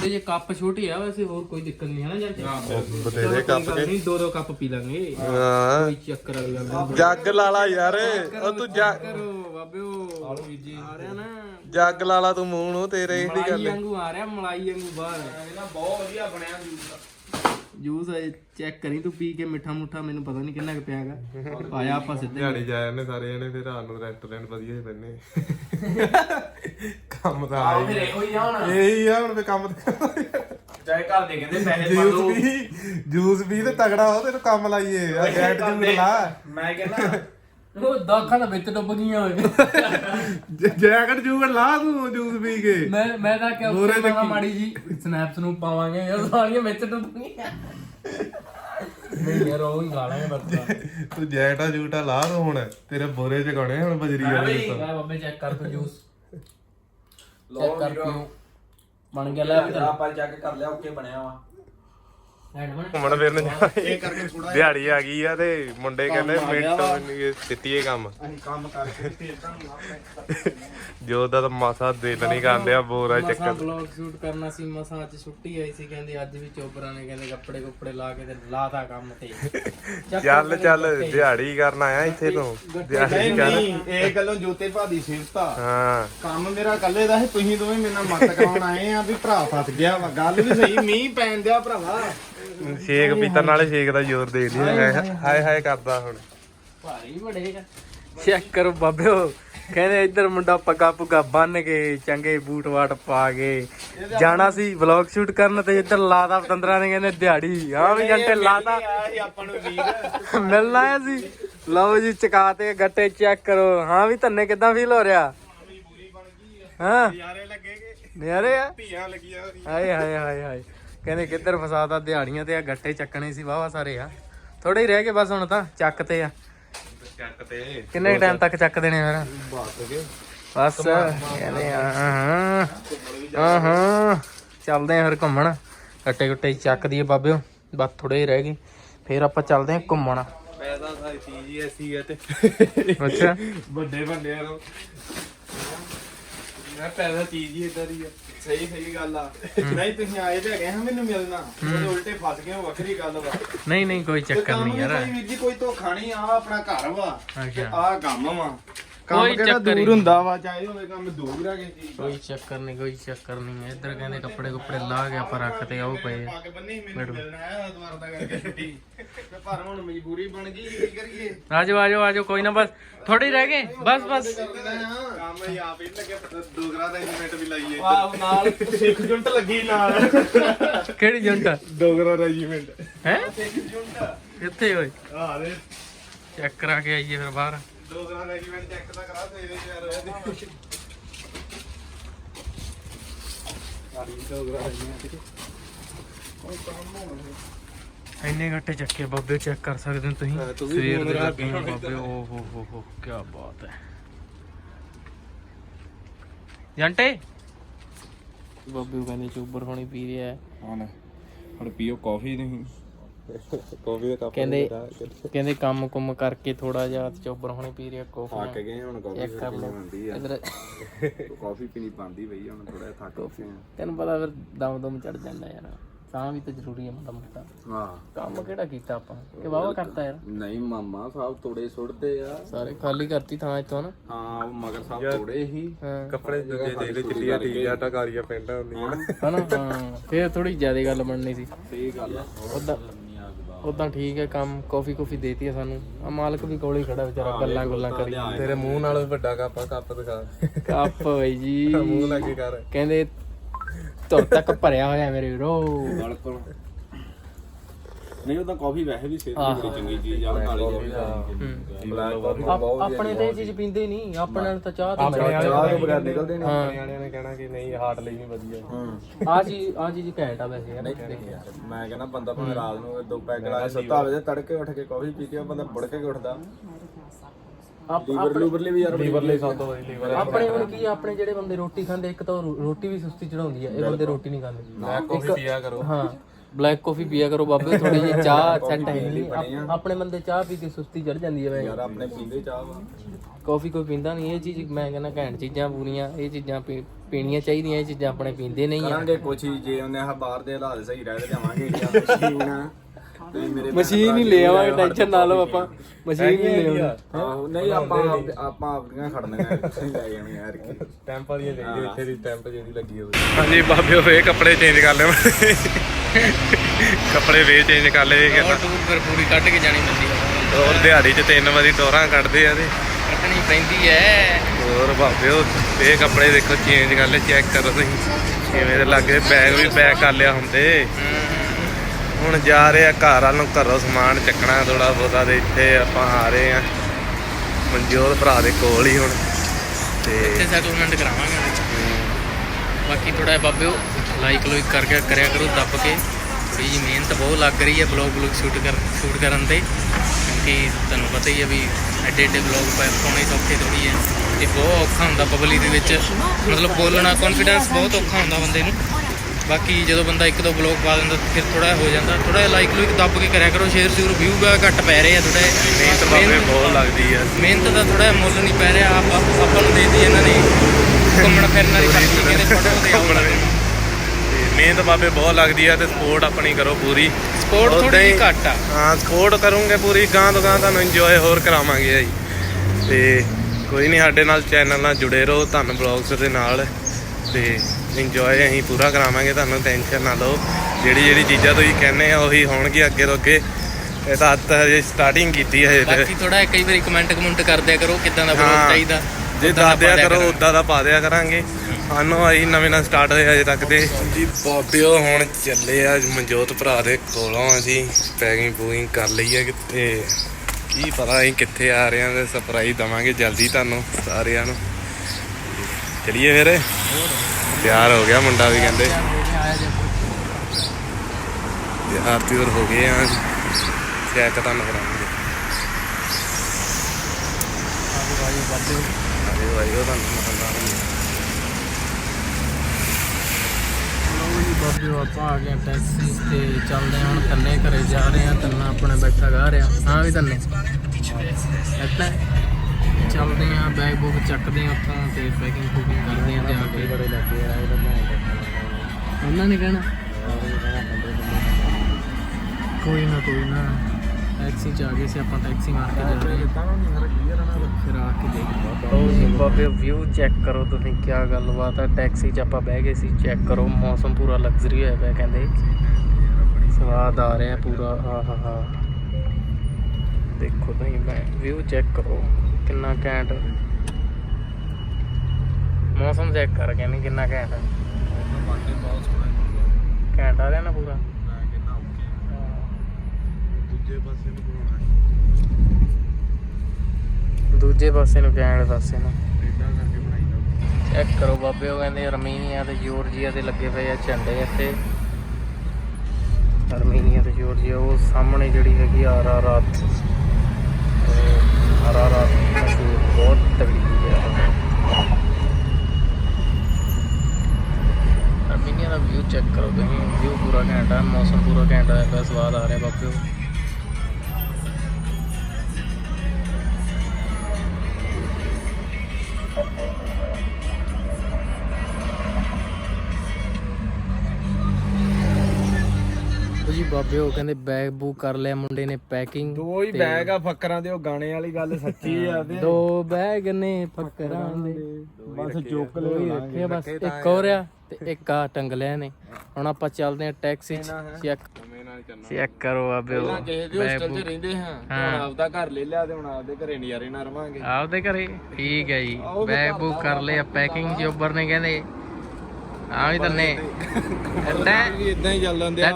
A: ਉਹਦੇ ਜੇ ਕੱਪ ਛੋਟੇ ਆ ਵੈਸੇ ਹੋਰ ਕੋਈ ਦਿੱਕਤ ਨਹੀਂ ਹੈ ਨਾ ਜਾਂ
D: ਕੇ
C: ਬਤੇਰੇ ਕੱਪ ਕੇ
A: ਨਹੀਂ ਦੋ ਦੋ ਕੱਪ ਪੀ ਲਾਂਗੇ।
C: ਹਾਂ।
A: ਕੋਈ ਚੱਕਰ ਵਾਲੀ ਗੱਲ ਨਹੀਂ।
C: ਜੱਗ ਲਾ ਲਾ ਯਾਰ। ਉਹ ਤੂੰ ਜੱਗ
A: ਕਰੋ ਬਾਬਿਓ। ਆ ਰਿਹਾ ਨਾ।
C: ਜੱਗ ਲਾ ਲਾ ਤੂੰ ਮੂੰਹ ਨੂੰ ਤੇਰੇ ਇਹਦੀ
A: ਮਲਾਈ
C: ਗੱਲ
A: ਵਾਂਗੂ ਆ ਰਿਹਾ ਮਲਾਈ ਵਾਂਗੂ ਬਾਹਰ।
D: ਇਹਦਾ ਬਹੁਤ ਵਧੀਆ ਬਣਿਆ ਜੂਸ
A: ਜੂਸ ਚੈੱਕ ਕਰੀ ਤੂੰ ਪੀ ਕੇ ਮਿੱਠਾ ਮੁੱਠਾ ਮੈਨੂੰ ਪਤਾ ਨਹੀਂ ਕਿੰਨਾ ਕੁ ਪਿਆਗਾ ਪਾਇਆ ਆਪਾਂ ਸਿੱਧੇ।
C: ਦਿਹਾੜੀ ਜਾਏ ਨੇ ਸਾਰੇ ਜਣੇ ਫਿਰ ਰਾਤ ਨੂੰ ਰੈਸਟੋਰੈਂਟ ਵਧੀਆ ਹੀ ਬੰਨੇ ਕੰਮ ਤਾਂ ਆ
D: ਫਿਰ ਇਹੋ ਹੀ ਆ ਹੁਣ।
C: ਇਹੀ ਆ ਹੁਣ ਫੇ ਕੰਮ ਤਾਂ
D: ਚਾਹੇ ਘਰ ਦੇ ਕਹਿੰਦੇ ਪੈਸੇ ਪਾ
C: ਜੂਸ
D: ਦੋ
C: ਵੀ ਜੂਸ ਵੀ ਤੇ ਤਗੜਾ ਹੋ ਤੈਨੂੰ ਕੰਮ ਲਾਈਏ। ਆ ਗੈਟ ਜੂਸ ਲਾ
D: ਮੈਂ ਕਹਿੰਦਾ
A: ਉਹ ਦਾਖਾਂ ਦੇ ਵਿੱਚ ਡੁੱਬ ਗਈਆਂ ਹੋਏ
C: ਜ- ਜੈਕਟ ਜੂਕਟ ਲਾ ਤੂੰ ਜੂਸ ਪੀ ਕੇ।
A: ਮੈਂ ਮੈਂ ਤਾਂ ਕਿਹਾ
C: ਮੂਹਰੇ
A: ਉੱਤੇ? ਮਾੜੀ ਜੀ ਸਨੈਪਸ ਨੂੰ ਪਾਵਾਂਗੇ ਇਹ ਸਾਰੀਆਂ ਵਿੱਚ ਡੁੱਬ ਗਈਆਂ। ਨਹੀਂ ਯਾਰ ਉਹ ਹੀ ਗਾ ਲਾਂਗੇ ਬਰਤਾ
C: ਤੂੰ ਜੈਕਟਾ ਜੂਟਾ ਲਾ ਤੂੰ ਹੁਣ ਤੇਰੇ ਬੋਰੇ ਚ ਗਾਣੇ ਹੁਣ ਬਜਰੀ ਵਾਲੇ ਵਿੱਚ।
A: ਲੈ ਬਾਬੇ ਚੈੱਕ ਕਰ ਤੂੰ ਜੂਸ। ਚੈੱਕ ਕਰ ਪੀਓ ਬਣ ਗਿਆ ਲੈ ਵੀ
D: ਆਪਾਂ ਚੈੱਕ ਕਰ ਲਿਆ ਓਕੇ ਬਣਿਆ ਵਾ।
C: ਘੁੰਮਣ ਫਿਰਨ ਜਾਣਾ ਦਿਹਾੜੀ ਆ ਗਈ ਆ ਤੇ ਮੁੰਡੇ ਕਹਿੰਦੇ ਮਿੰਟ ਇਹ ਕੰਮ।
D: ਅਸੀਂ ਕੰਮ ਕਰਕੇ ਤੇ ਇਦਾਂ
C: ਜੋ ਦਾ ਤਾਂ ਮਾਸਾ ਦਿਲ ਨਹੀਂ ਕਰਦਿਆ ਬੋਰਾ
A: ਮਸਾਂ
C: ਚੱਕਰ।
A: ਬਲੌਗ ਸ਼ੂਟ ਕਰਨਾ ਸੀ ਮਸਾਂ ਅੱਜ ਛੁੱਟੀ ਆਈ ਸੀ ਕਹਿੰਦੇ ਅੱਜ ਵੀ ਚੋਬਰਾਂ ਨੇ ਕਹਿੰਦੇ ਕੱਪੜੇ ਕੁੱਪੜੇ ਲਾ ਕੇ ਤੇ ਲਾਤਾ ਕੰਮ ਤੇ। ਚੱਕ
C: ਚੱਲ ਚੱਲ। ਦਿਹਾੜੀ ਕਰਨ ਆਇਆ ਇੱਥੇ ਤੂੰ। ਦਿਹਾੜੀ ਕਰ।
D: ਨਹੀਂ ਇਹ ਗੱਲੋਂ ਜੋਤੇ ਭਾਦੀ ਸਿਫਤਾ।
C: ਹਾਂ।
D: ਕੰਮ ਮੇਰਾ ਕੱਲੇ ਦਾ ਸੀ ਤੁਸੀਂ ਦੋਵੇਂ ਮੇਰੇ ਨਾਲ ਮੱਤ ਕਰਾਉਣ ਆਏ ਆ ਵੀ ਭਰਾ ਫਸ ਗਿਆ ਵਾ। ਗੱਲ ਵੀ ਸਹੀ ਮੀਂਹ ਪੈਣ ਦਿਆ ਭਰਾਵਾ।
C: ਸ਼ੇਕ ਪੀਤਾ ਨਾਲੇ ਸ਼ੇਕ ਦਾ ਜ਼ੋਰ ਦੇ ਲਈ ਹਾਏ ਹਾਏ। ਕਰਦਾ ਹੁਣ।
A: ਭਾਰੀ ਬੜੇਗਾ ਚੈੱਕ ਕਰੋ ਬਾਬਿਓ ਕਹਿੰਦੇ ਇੱਧਰ ਮੁੰਡਾ ਪੱਗਾ ਪੁੱਗਾ ਬੰਨ ਕੇ ਚੰਗੇ ਬੂਟ ਵਾਟ ਪਾ ਕੇ। ਜਾਣਾ ਸੀ ਵਲੌਗ ਸ਼ੂਟ ਕਰਨ ਤੇ ਇੱਧਰ ਲਾਤਾ ਪਤੰਦਰਾਂ ਨੇ ਕਹਿੰਦੇ ਦਿਹਾੜੀ। ਹਾਂ ਵੀ ਘੰਟੇ ਲਾਤਾ।
D: ਆਪਾਂ ਨੂੰ ਵੀਰ।
A: ਮਿਲਣਾ ਆਇਆ ਸੀ। ਲਓ ਜੀ ਚਕਾ ਤੇ ਗੱਟੇ ਚੈੱਕ ਕਰੋ। ਹਾਂ ਵੀ ਧੰਨੇ ਕਿਦਾਂ ਫੀਲ ਹੋ ਰਿਹਾ? ਹਾਂ।
C: ਯਾਰੇ ਲੱਗੇਗੇ
A: ਨਿਆਰੇ ਆ?
C: ਧੀਆਂ ਲੱਗੀਆਂ
A: ਹਾਏ ਹਾਏ ਹਾਏ ਹਾਏ। ਕਹਿੰਦੇ ਕਿੱਧਰ ਫਸਾਦਾ ਦਿਹਾੜੀਆਂ ਤੇ ਆ ਗੱਟੇ ਚੱਕਣੇ ਸੀ ਵਾਵਾ ਸਾਰੇ ਆ। ਥੋੜੇ ਹੀ ਰਹਿ ਗਏ ਬਸ ਹੁਣ ਤਾਂ ਚੱਕ ਤੇ ਆ।
C: ਚੱਕ ਤੇ
A: ਕਿੰਨੇ ਟਾਈਮ ਤੱਕ ਚੱਕ ਦੇਣੇ ਫਿਰ? ਬਸ ਕਹਿੰਦੇ ਆ ਹਾਂ ਹਾਂ ਚੱਲਦੇ ਆ ਫਿਰ ਘੁੰਮਣ। ਗੱਟੇ ਗੁੱਟੇ ਚੱਕ ਦਈਏ ਬਾਬਿਓ ਬਸ ਥੋੜੇ ਹੀ ਰਹਿ ਗਏ। ਫਿਰ ਆਪਾਂ ਚੱਲਦੇ ਆ ਘੁੰਮਣ।
C: ਪੈਸਾ ਸਾਰੀ ਚੀਜ਼ ਹੀ ਐਸੀ ਹੈ ਤੇ।
A: ਅੱਛਾ।
C: ਵੱਡੇ ਬੰਦਿਆਂ ਨੂੰ। ਮੈਂ ਪੈਸਾ ਚੀਜ਼ ਹੀ ਇਦਾਂ ਦੀ ਆ।
D: ਸਹੀ ਸਹੀ ਗੱਲ ਆ। ਨਹੀਂ ਤੁਸੀਂ ਆਏ ਤੇ ਹੈਗੇ ਹਾਂ ਮੈਨੂੰ ਮਿਲਣਾ। ਉਹਦੇ ਉਲਟੇ ਫਸ ਗਏ ਉਹ ਵੱਖਰੀ ਗੱਲ ਵਾ।
A: ਨਹੀਂ ਨਹੀਂ ਕੋਈ ਚੱਕਰ
D: ਕੰਮ
A: ਨਹੀਂ ਯਾਰ।
D: ਕੋਈ ਵੀਰ ਜੀ ਕੋਈ ਧੋਖਾ ਨਹੀਂ ਆ ਆਪਣਾ ਘਰ ਵਾ।
A: ਅੱਛਾ।
D: ਆ ਕੰਮ ਵਾ। ਕੰਮ
A: ਕੋਈ
D: ਕਿਹੜਾ
A: ਚੱਕਰ
D: ਦੂਰ ਹੁੰਦਾ ਵਾ ਚਾਹੇ ਹੋਵੇ ਕੰਮ ਦੂਰ ਆ ਕਿਸੇ ਚੀਜ਼ ਦਾ।
A: ਕੋਈ ਚੱਕਰ ਨਹੀਂ ਕੋਈ ਚੱਕਰ ਨਹੀਂ। ਇੱਧਰ ਕਹਿੰਦੇ ਕੱਪੜੇ ਕੁੱਪੜੇ ਲਾ ਕੇ ਆਪਾਂ ਰੱਖਤੇ ਉਹ ਪਏ। ਆ।
D: ਪੱਗ ਬੰਨੀ ਮੈਨੂੰ ਮਿਲਣਾ ਆਇਆ ਦੁਆਰ ਦਾ ਕਰਕੇ ਛੁੱਟੀ। ਤੇ ਪਰ ਹੁਣ ਮਜਬੂਰੀ ਬਣ ਗਈ ਕੀ ਕਰੀਏ?
A: ਆਜੋ ਆਜੋ ਆਜੋ ਕੋਈ ਨਾ ਬਸ ਥੋੜੇ ਰਹਿ ਗਏ ਬਸ ਬਸ।
C: ਕੰਮ ਹੀ ਆਪ ਹੀ ਲੱਗੇ ਡੋਗਰਾ ਦਾ ਇਨਵੈਂਟ ਵੀ ਲਾਈਏ।
D: ਵਾਹ ਨਾਲ ਸਿੱਖ ਜੁੰਟ ਲੱਗੀ ਨਾਲ।
A: ਕਿਹੜੀ ਜੰਟ?
C: ਡੋਗਰਾ ਰੈਜੀਮੈਂਟ।
A: ਹੈ?
D: ਸਿੱਖ ਜੁੰਟ।
A: ਕਿੱਥੇ ਓਏ।
C: ਆ ਦੇ
A: ਚੈੱਕ ਕਰਾ ਕੇ ਆਈਏ ਫਿਰ ਬਾਹਰ।
C: ਡੋਗਰਾ ਰੈਜੀਮੈਂਟ ਚੈੱਕ ਤਾਂ ਕਰਾ ਦੇ ਦੇ ਯਾਰ ਇਹਦੇ
A: ਇੰਨੇ ਗੱਟੇ ਚੱਕੇ ਬਾਬੇ ਚੈੱਕ ਕਰ ਸਕਦੇ ਹੋ ਤੁਸੀਂ?
C: ਹਾਂ,
A: ਸਵੇਰ ਦੇ ਲੱਗੇ ਹੋ
C: ਕੇ
A: ਬਾਬੇ। ਓ ਹੋ ਹੋ ਹੋ ਕੀ ਬਾਤ ਹੈ। ਜੰਟੇ? ਬਾਬੇ ਕਹਿੰਦੇ ਚੋਬਰ ਹੋਣੀ ਪੀ ਰਿਹਾ ਹੈ।
D: ਹੁਣ ਹੁਣ ਪੀਓ ਕਾਫੀ ਨਹੀਂ
C: ਕਾਫੀ ਦਾ ਕੱਪ
A: ਕਹਿੰਦੇ ਕਹਿੰਦੇ ਕੰਮ ਕੁੰਮ ਕਰਕੇ ਥੋੜਾ ਜਿਹਾ ਚੋਬਰ ਹੋਣੀ ਪੀ ਰਿਹਾ
D: ਥੱਕ
A: ਕਾਫੀ
D: ਗਏ ਹੁਣ
A: ਚੈੱਕ ਕਰ ਲਓ ਇਧਰ
D: ਕਾਫੀ ਪੀਣੀ ਪਾਉਂਦੀ ਬਈ ਹੁਣ ਥੋੜਾ ਥੱਕ ਗਏ
A: ਤੈਨੂੰ ਪਤਾ ਫਿਰ ਦਮ ਦਮ ਚੜ ਜਾਂਦਾ ਯਾਰ। ਤਾਂ ਵੀ ਤਾਂ ਜ਼ਰੂਰੀ ਹੈ ਮੋਟਾ।
D: ਹਾਂ।
A: ਕੰਮ ਕਿਹੜਾ ਕੀਤਾ ਆਪਾਂ? ਕਿ ਵਾਵਾ ਕਰਤਾ ਯਾਰ।
D: ਨਹੀਂ ਮਾਮਾ ਸਾਹਿਬ ਤੋੜੇ ਸੁੱਟਦੇ ਆ।
A: ਸਾਰੇ ਖਾਲੀ ਕਰਤੀ ਥਾਂ ਇੱਥੋਂ ਨਾ।
D: ਹਾਂ ਉਹ ਮਗਰ ਸਾਹਿਬ ਤੋੜੇ
A: ਹੀ।
C: ਕੱਪੜੇ ਦੂਜੇ ਦੇ ਲੈ ਚਿੱਟੀਆਂ ਟੀ-ਸ਼ਰਟਾਂ ਕਾਰੀਆਂ ਪੈਂਟਾਂ ਹੁੰਦੀਆਂ। ਨੇ
A: ਹਨਾ? ਹਾਂ। ਫੇਰ ਥੋੜੀ ਜ਼ਿਆਦਾ ਗੱਲ ਬਣਨੀ ਸੀ।
D: ਸਹੀ ਗੱਲ ਆ।
A: ਉਦਾਂ ਉਦਾਂ ਠੀਕ ਹੈ ਕੰਮ ਕਾਫੀ ਕਾਫੀ ਦੇਤੀ ਹੈ ਸਾਨੂੰ। ਆ ਮਾਲਕ ਵੀ ਕੋਲੇ ਹੀ ਖੜਾ ਵਿਚਾਰਾ ਗੱਲਾਂ ਗੁੱਲਾਂ ਕਰੀ।
C: ਤੇਰੇ ਮੂੰਹ ਨਾਲ ਵੱਡਾ ਕੱਪ ਆ ਕੱਪ ਦਿਖਾ।
A: ਕੱਪ ਬਈ ਜੀ।
C: ਮੂੰਹ ਲਾ ਕੇ ਕਰ।
A: ਕਹਿੰਦੇ ਤੁਰ ਤੱਕ ਭਰਿਆ ਹੋਇਆ ਮੇਰੇ ਵੀਰੋ।
D: ਬਿਲਕੁਲ ਨਹੀਂ ਉਹ ਤਾਂ ਕਾਫੀ ਵੈਸੇ ਵੀ ਸਿਹਤ ਲਈ ਬੜੀ ਚੰਗੀ ਚੀਜ਼ ਆ ਕਾਲੀ ਜਿਹੀ ਬਲੈਕ ਕਾਫੀ
A: ਆਪਣੇ ਤੇ ਇਹ ਚੀਜ਼ ਪੀਂਦੇ ਨਹੀਂ ਆਪਣੇ ਨਾਲ ਤਾਂ ਚਾਹ ਦੀ
D: ਚਾਹ ਤੋਂ ਬਗੈਰ ਨਿਕਲਦੇ ਨਹੀਂ।
A: ਹਾਂ।
C: ਨਿਆਣਿਆਂ ਨੇ ਕਹਿਣਾ ਕਿ ਨਹੀਂ ਹਾਰਟ ਲਈ ਨਹੀਂ ਵਧੀਆ।
A: ਆ ਚੀਜ਼ ਆ ਚੀਜ਼ ਘੈਂਟ ਆ ਵੈਸੇ ਯਾਰ।
D: ਮੈਂ ਕਹਿੰਦਾ ਬੰਦਾ ਭਾਵੇਂ ਰਾਤ ਨੂੰ ਦੋ ਪੈਗ ਲਾ ਕੇ ਸੁੱਤਾ ਹੋਵੇ ਤੇ ਤੜਕੇ ਉੱਠ ਕੇ ਕਾਫੀ ਪੀ ਕੇ ਉਹ ਬੰਦਾ ਬੁੜ ਕੇ ਉੱਠਦਾ।
A: ਆਪ-
D: ਲੀਵਰ ਲੂਵਰ ਲਈ ਵੀ ਯਾਰ
C: ਲੀਵਰ ਲਈ ਸਭ ਤੋਂ ਵਧੀਆ ਲੀਵਰ
A: ਆਪਣੇ ਹੁਣ ਕੀ ਆਪਣੇ ਜਿਹੜੇ ਬੰਦੇ ਰੋਟੀ ਖਾਂਦੇ ਇੱਕ ਤਾਂ ਰੋਟੀ ਵੀ ਸੁਸਤੀ ਚੜਾਉਂਦੀ ਆ ਇਹ ਬੰਦੇ ਰੋਟੀ ਨਹੀਂ ਖਾਂਦੇ।
C: ਮੈਂ ਕਾਫੀ ਪੀਆ ਕਰੋ।
A: ਹਾਂ। ਬਲੈਕ ਕਾਫੀ ਪੀਆ ਕਰੋ ਬਾਬੇ ਥੋੜੀ ਜਿਹੀ ਚਾਹ ਸੈੱਟ ਹੈ ਆਪਣੇ ਬੰਦੇ ਚਾਹ ਪੀ ਕੇ ਸੁਸਤੀ ਚੜ ਜਾਂਦੀ ਹੈ
D: ਯਾਰ ਆਪਣੇ ਪੀਂਦੇ ਚਾਹ ਵਾ।
A: ਕਾਫੀ ਕੋਈ ਪੀਂਦਾ ਨਹੀਂ ਇਹ ਚੀਜ਼ ਮੈਂ ਕਹਿੰਦਾ ਘੈਂਟ ਚੀਜ਼ਾਂ ਪੂਰੀਆਂ ਇਹ ਚੀਜ਼ਾਂ ਪੀਣੀਆਂ ਚਾਹੀਦੀਆਂ ਇਹ ਚੀਜ਼ਾਂ ਆਪਣੇ ਪੀਂਦੇ ਨਹੀਂ ਆ।
D: ਕਰਾਂਗੇ ਕੁਛ ਜੇ ਉਹਨੇ ਆਹ ਬਾਹਰ ਦੇ ਹਾਲਾਤ ਸਹੀ ਰਹਿ ਤੇ ਜਾਵਾਂਗੇ ਇੰਡੀਆ ਮਸ਼ੀਨ
A: ਹੀ ਲੈ ਆਵਾਂਗੇ ਟੈਨਸ਼ਨ ਨਾ ਲਓ ਆਪਾਂ ਮਸ਼ੀਨ ਹੀ ਲੈ ਆਵਾਂਗੇ
D: ਨਹੀਂ ਆਪਾਂ ਆਪ- ਆਪਾਂ ਆਪਣੀਆਂ ਖੜਨੀਆਂ ਲੈ ਜਾਣੀਆਂ ਯਾਰ ਕੀ।
C: ਸਟੈਂਪ ਵਾਲੀਆਂ ਚਾਹੀਦੀ ਇੱਥੇ ਦੀ ਸਟੈਂਪ ਜਿਹੜੀ ਲੱਗੀ ਹੋਵੇ। ਹਾਂਜੀ ਬਾਬਿਓ ਫੇਰ ਕੱਪੜੇ ਚੇਂਜ ਕਰ ਲਿਓ ਕੱਪੜੇ ਵੇ ਚੇਂਜ ਕਰ ਲਏ ਕਹਿੰਦਾ।
A: ਟੂਰ ਫਿਰ ਪੂਰੀ ਕੱਢ ਕੇ ਜਾਣੀ ਪੈਂਦੀ ਹੈ
C: ਹੋਰ ਦਿਹਾੜੀ 'ਚ ਤਿੰਨ ਵਾਰੀ ਟੋਰਾਂ ਕੱਢਦੇ ਆ ਤੇ।
A: ਕੱਢਣੀ ਪੈਂਦੀ ਹੈ
C: ਹੋਰ ਬਾਬਿਓ ਇਹ ਕੱਪੜੇ ਦੇਖੋ ਚੇਂਜ ਕਰ ਲਏ ਚੈੱਕ ਕਰੋ ਤੁਸੀਂ। ਕਿਵੇਂ ਦੇ ਲੱਗੇ ਬੈਗ ਵੀ ਪੈਕ ਕਰ ਲਿਆ ਹੁੰਦੇ। ਹੁਣ ਜਾ ਰਹੇ ਆ ਘਰ ਵੱਲ ਨੂੰ ਘਰੋਂ ਸਮਾਨ ਚੱਕਣਾ ਥੋੜਾ ਬਹੁਤਾ ਤੇ ਇੱਥੇ ਆਪਾਂ ਆ ਰਹੇ ਆ। ਮਨਜੋਤ ਭਰਾ ਦੇ ਕੋਲ ਹੀ ਹੁਣ। ਤੇ
A: ਇੱਥੇ ਸੈਟਲਮੈਂਟ ਕਰਾਵਾਂਗੇ। ਬਾਕੀ ਥੋੜਾ ਬਾਬਿਓ ਲਾਈਕ ਲੁਈਕ ਕਰਕੇ ਕਰਿਆ ਕਰੋ ਦੱਬ ਕੇ। ਥੋੜੀ ਜਿਹੀ ਮਿਹਨਤ ਬਹੁਤ ਲੱਗ ਰਹੀ ਹੈ ਬਲੌਗ ਬਲੌਗ ਸ਼ੂਟ ਕਰ ਸ਼ੂਟ ਕਰਨ ਤੇ। ਕਿਉਂਕਿ ਤੁਹਾਨੂੰ ਪਤਾ ਹੀ ਹੈ ਵੀ ਐਡੇ ਐਡੇ ਬਲੌਗ ਪਾਉਣੇ ਸੌਖੇ ਥੋੜੀ ਹੈ। ਤੇ ਬਹੁਤ ਔਖਾ ਹੁੰਦਾ ਪਬਲਿਕ ਦੇ ਵਿੱਚ। ਮਤਲਬ ਬੋਲਣਾ ਕੌਨਫੀਡੈਂਸ ਬਹੁਤ ਔਖਾ ਹੁੰਦਾ ਬੰਦੇ ਨੂੰ। ਬਾਕੀ ਜਦੋਂ ਬੰਦਾ ਇੱਕ ਦੋ ਬਲੌਗ ਪਾ ਦਿੰਦਾ ਫਿਰ ਥੋੜਾ ਹੋ ਜਾਂਦਾ। ਥੋੜਾ ਲਾਈਕ ਲੁਈਕ ਦੱਬ ਕੇ ਕਰਿਆ ਕਰੋ ਸ਼ੇਅਰ ਸ਼ੂਰ ਵਿਊ ਵਾ ਘੱਟ ਪੈ ਰਹੇ ਆ ਥੋੜਾ
C: ਮਿਹਨਤ ਬਾਬੇ ਬਹੁਤ ਲੱਗਦੀ ਆ
A: ਮਿਹਨਤ ਦਾ ਥੋੜਾ ਮੁੱਲ ਨਹੀਂ ਪੈ ਰਿਹਾ। ਆਪ ਆਪ- ਨੂੰ ਦੇਤੀ ਇਹਨਾਂ ਨੇ। ਘੁੰਮਣ ਫਿਰਨ ਵਾਲੀ ਕਰਨੀ ਕਹਿੰਦੇ ਫੋਟੋ ਤੇ ਆਉਣਾ
C: ਮਿਹਨਤ ਬਾਬੇ ਬਹੁਤ ਲੱਗਦੀ ਆ ਤੇ ਸਪੋਰਟ ਆਪਣੀ ਕਰੋ ਪੂਰੀ।
A: ਸਪੋਰਟ
C: ਉੱਦਾਂ
A: ਥੋੜੀ
C: ਹੀ-
A: ਜਿਹੀ ਘੱਟ ਆ।
C: ਹਾਂ ਸਪੋਰਟ ਕਰੋਗੇ ਪੂਰੀ ਗਾਂ ਤੋਂ ਗਾਂ ਤੁਹਾਨੂੰ ਇੰਜੋਏ ਹੋਰ ਕਰਾਵਾਂਗੇ ਜੀ। ਤੇ ਕੋਈ ਨਹੀਂ ਸਾਡੇ ਨਾਲ ਚੈਨਲ ਨਾਲ ਜੁੜੇ ਰਹੋ ਤੁਹਾਨੂੰ ਬਲੌਗਸ ਦੇ ਨਾਲ। ਤੇ ਇੰਜੋਏ ਅਸੀਂ ਪੂਰਾ ਕਰਾਵਾਂਗੇ ਤੁਹਾਨੂੰ ਟੈਨਸ਼ਨ ਨਾ ਲਓ। ਜਿਹੜੀ ਜਿਹੜੀ ਚੀਜ਼ਾਂ ਤੁਸੀਂ ਕਹਿੰਦੇ ਆ ਉਹੀ ਹੋਣਗੇ ਅੱਗੇ ਤੋਂ ਅੱਗੇ। ਇਹ ਤਾਂ ਅੱਜ ਹਜੇ ਸਟਾਰਟਿੰਗ ਕੀਤੀ ਹੈ ਹਜੇ ਤੇ।
A: ਬਾਕੀ ਥੋੜਾ ਕਈ ਵਾਰੀ ਕਮੈਂਟ ਕਮੈਂਟ ਕਰ ਦਿਆ ਕਰੋ ਕਿਦਾਂ ਦਾ। ਬਲੌਗ ਚਾਹੀਦਾ
C: ਜੇ
A: ਉੱਦਾਂ ਦਾ
C: ਦੱਸਿਆ
A: ਪਾ ਦਿਆ
C: ਕਰੋ। ਉਦਾਂ ਦਾ ਪਾ ਦਿਆ ਕਰਾਂਗੇ। ਸਾਨੂੰ ਆਈ ਨਵੇਂ ਨਾਲ ਸਟਾਰਟ ਹੋਏ ਅਜੇ ਤੱਕ ਦੇ। ਜੀ ਬਾਬਿਓ ਹੁਣ ਚੱਲੇ ਆ ਮਨਜੋਤ ਭਰਾ ਦੇ ਕੋਲੋਂ ਅਸੀਂ ਪੈਕਿੰਗ ਪੂਕਿੰਗ ਕਰ ਲਈ ਹੈ ਕਿਤੇ ਕੀ ਪਤਾ ਅਸੀਂ ਕਿੱਥੇ ਆ ਰਹੇ ਹਾਂ ਤੇ ਸਰਪ੍ਰਾਈਜ਼ ਦਵਾਂਗੇ ਜਲਦੀ ਤੁਹਾਨੂੰ ਸਾਰਿਆਂ ਨੂੰ। ਚਲਿਏ ਫਿਰ। ਤਿਆਰ ਹੋ ਗਿਆ ਮੁੰਡਾ ਵੀ ਕਹਿੰਦੇ। ਤਿਆਰ ਤਿਉਰ ਹੋ ਗਏ ਆ ਚੈੱਕ ਤੁਹਾਨੂੰ ਕਰਾਂਗੇ। ਅਰੇ ਭਾਈ ਉਹ ਤੁਹਾਨੂੰ ਮਤਲਬ
A: ਲਓ ਜੀ ਬਾਬਿਓ ਆਪਾਂ ਆ ਗਏ ਟੈਕਸੀ ਤੇ ਚੱਲਦੇ ਹਾਂ ਹੁਣ ਤੰਨੇ ਘਰੇ ਜਾ ਰਹੇ ਹਾਂ ਤੰਨਾ ਆਪਣੇ ਬੈਠਾ ਗਾ ਰਿਹਾ। ਹਾਂ ਵੀ ਤੰਨੇ ਇੱਦਾਂ ਚੱਲਦੇ ਹਾਂ ਬੈਗ ਬੁੱਕ ਚੱਕਦੇ ਹਾਂ ਉੱਥੋਂ ਤੇ ਪੈਕਿੰਗ ਪੂਕਿੰਗ ਕਰਦੇ ਹਾਂ ਜਾ ਕੇ। ਬੜੇ ਲੱਗੇ ਆ ਉਹਨਾਂ ਨੇ ਕਹਿਣਾ। ਕੋਈ ਨਾ ਕੋਈ ਨਾ। ਟੈਕਸੀ ਚ ਆ ਗਏ ਸੀ, ਆਪਾਂ ਟੈਕਸੀ ਮਾਰ ਕੇ ਜਾ ਰਹੇ ਹਾਂ। ਫਿਰ ਆ ਕੇ ਦੇਖਦੇ ਉਹ ਜੀ ਬਾਬੇ ਵਿਊ ਚੈੱਕ ਕਰੋ ਤੁਸੀਂ ਕੀ ਗੱਲਬਾਤ ਹੈ ਟੈਕਸੀ 'ਚ ਆਪਾਂ ਬਹਿ ਗਏ ਸੀ ਚੈੱਕ ਕਰੋ ਮੌਸਮ ਪੂਰਾ ਲਗਜ਼ਰੀ ਹੋਇਆ ਪਿਆ ਕਹਿੰਦੇ। ਸਵਾਦ ਆ ਰਿਹਾ ਪੂਰਾ ਆ ਹਾ ਹਾ। ਦੇਖੋ ਤੁਸੀਂ ਮੈਂ ਵਿਊ ਚੈੱਕ ਕਰੋ ਕਿੰਨਾ ਘੈਂਟ। ਮੌਸਮ ਚੈੱਕ ਕਰ ਕਹਿੰਦੇ ਕਿੰਨਾ ਘੈਂਟ। ਹੈ ਘੈਂਟ ਆ ਰਿਹਾ ਨਾ ਪੂਰਾ?
C: ਦੂਜੇ ਪਾਸੇ ਨੂੰ ਘੁਮਾਉਣਾ।
A: ਦੂਜੇ ਪਾਸੇ ਨੂੰ ਘੈਂਟ ਪਾਸੇ ਨੂੰ। ਚੈੱਕ ਕਰੋ ਬਾਬੇ ਉਹ ਕਹਿੰਦੇ ਅਰਮੀਨੀਆ ਤੇ ਜਾਰਜੀਆ ਦੇ ਲੱਗੇ ਪਏ ਆ ਝੰਡੇ ਇੱਥੇ। ਅਰਮੀਨੀਆ ਤੇ ਜਾਰਜੀਆ ਉਹ ਸਾਹਮਣੇ ਜਿਹੜੀ ਹੈਗੀ ਆ ਆਰਾ ਰਾਤ ਆਰਾ ਰਾਤ ਮਸ਼ਹੂਰ ਬਹੁਤ ਤਗੜੀ ਹੈ। ਅਰਮੀਨੀਆ ਦਾ ਵਿਊ ਚੈੱਕ ਕਰੋ ਤੁਸੀਂ। ਵਿਊ ਪੂਰਾ ਘੈਂਟ ਮੌਸਮ ਪੂਰਾ ਘੈਂਟ ਹੈ ਬਸ ਸਵਾਦ ਆ ਰਿਹਾ ਬਾਬਿਓ ਬਾਬੇ ਉਹ ਕਹਿੰਦੇ ਬੈਗ ਬੂਕ ਕਰ ਲਿਆ ਮੁੰਡੇ ਨੇ ਪੈਕਿੰਗ
D: ਦੋ ਹੀ ਬੈਗ ਆ ਫੱਕਰਾਂ ਦੇ ਉਹ ਗਾਣੇ ਵਾਲੀ ਗੱਲ ਸੱਚੀ ਆ ਤੇ।
A: ਦੋ ਬੈਗ ਨੇ ਫੱਕਰਾਂ ਦੇ।
D: ਬਸ ਚੁੱਕ ਲੈ
A: ਕੋਈ ਰੱਖਿਆ ਬਸ ਇੱਕ ਹੋਰ ਆ। ਤੇ ਇੱਕ ਆ ਟੰਗ ਲਿਆ ਨੇ। ਹੁਣ ਆਪਾਂ ਚੱਲਦੇ ਆ ਟੈਕਸੀ ਚ। ਚੈੱਕ ਚੈੱਕ ਕਰੋ ਬਾਬੇ ਉਹ
D: ਕਿਸੇ ਦੇ ਹੋਸਟਲ 'ਚ ਰਹਿੰਦੇ ਹਾਂ ਹੁਣ ਆਪਦਾ ਘਰ ਲੈ ਲਿਆ ਤੇ ਹੁਣ ਆਪਦੇ ਘਰੇ ਨਜ਼ਾਰੇ ਨਾਲ ਰਵਾਂਗੇ।
A: ਆਪਦੇ ਘਰੇ? ਠੀਕ ਹੈ ਜੀ। ਬੈਗ ਬੁੱਕ ਕਰ ਲਿਆ ਪੈਕਿੰਗ ਜੋਬਰ ਨੇ ਕਹਿੰਦੇ। ਆ ਵੀ ਤੰਨੇ ਇੱਦਾਂ
D: ਇਦਾਂ ਹੀ ਚੱਲ ਜਾਂਦੇ ਆ।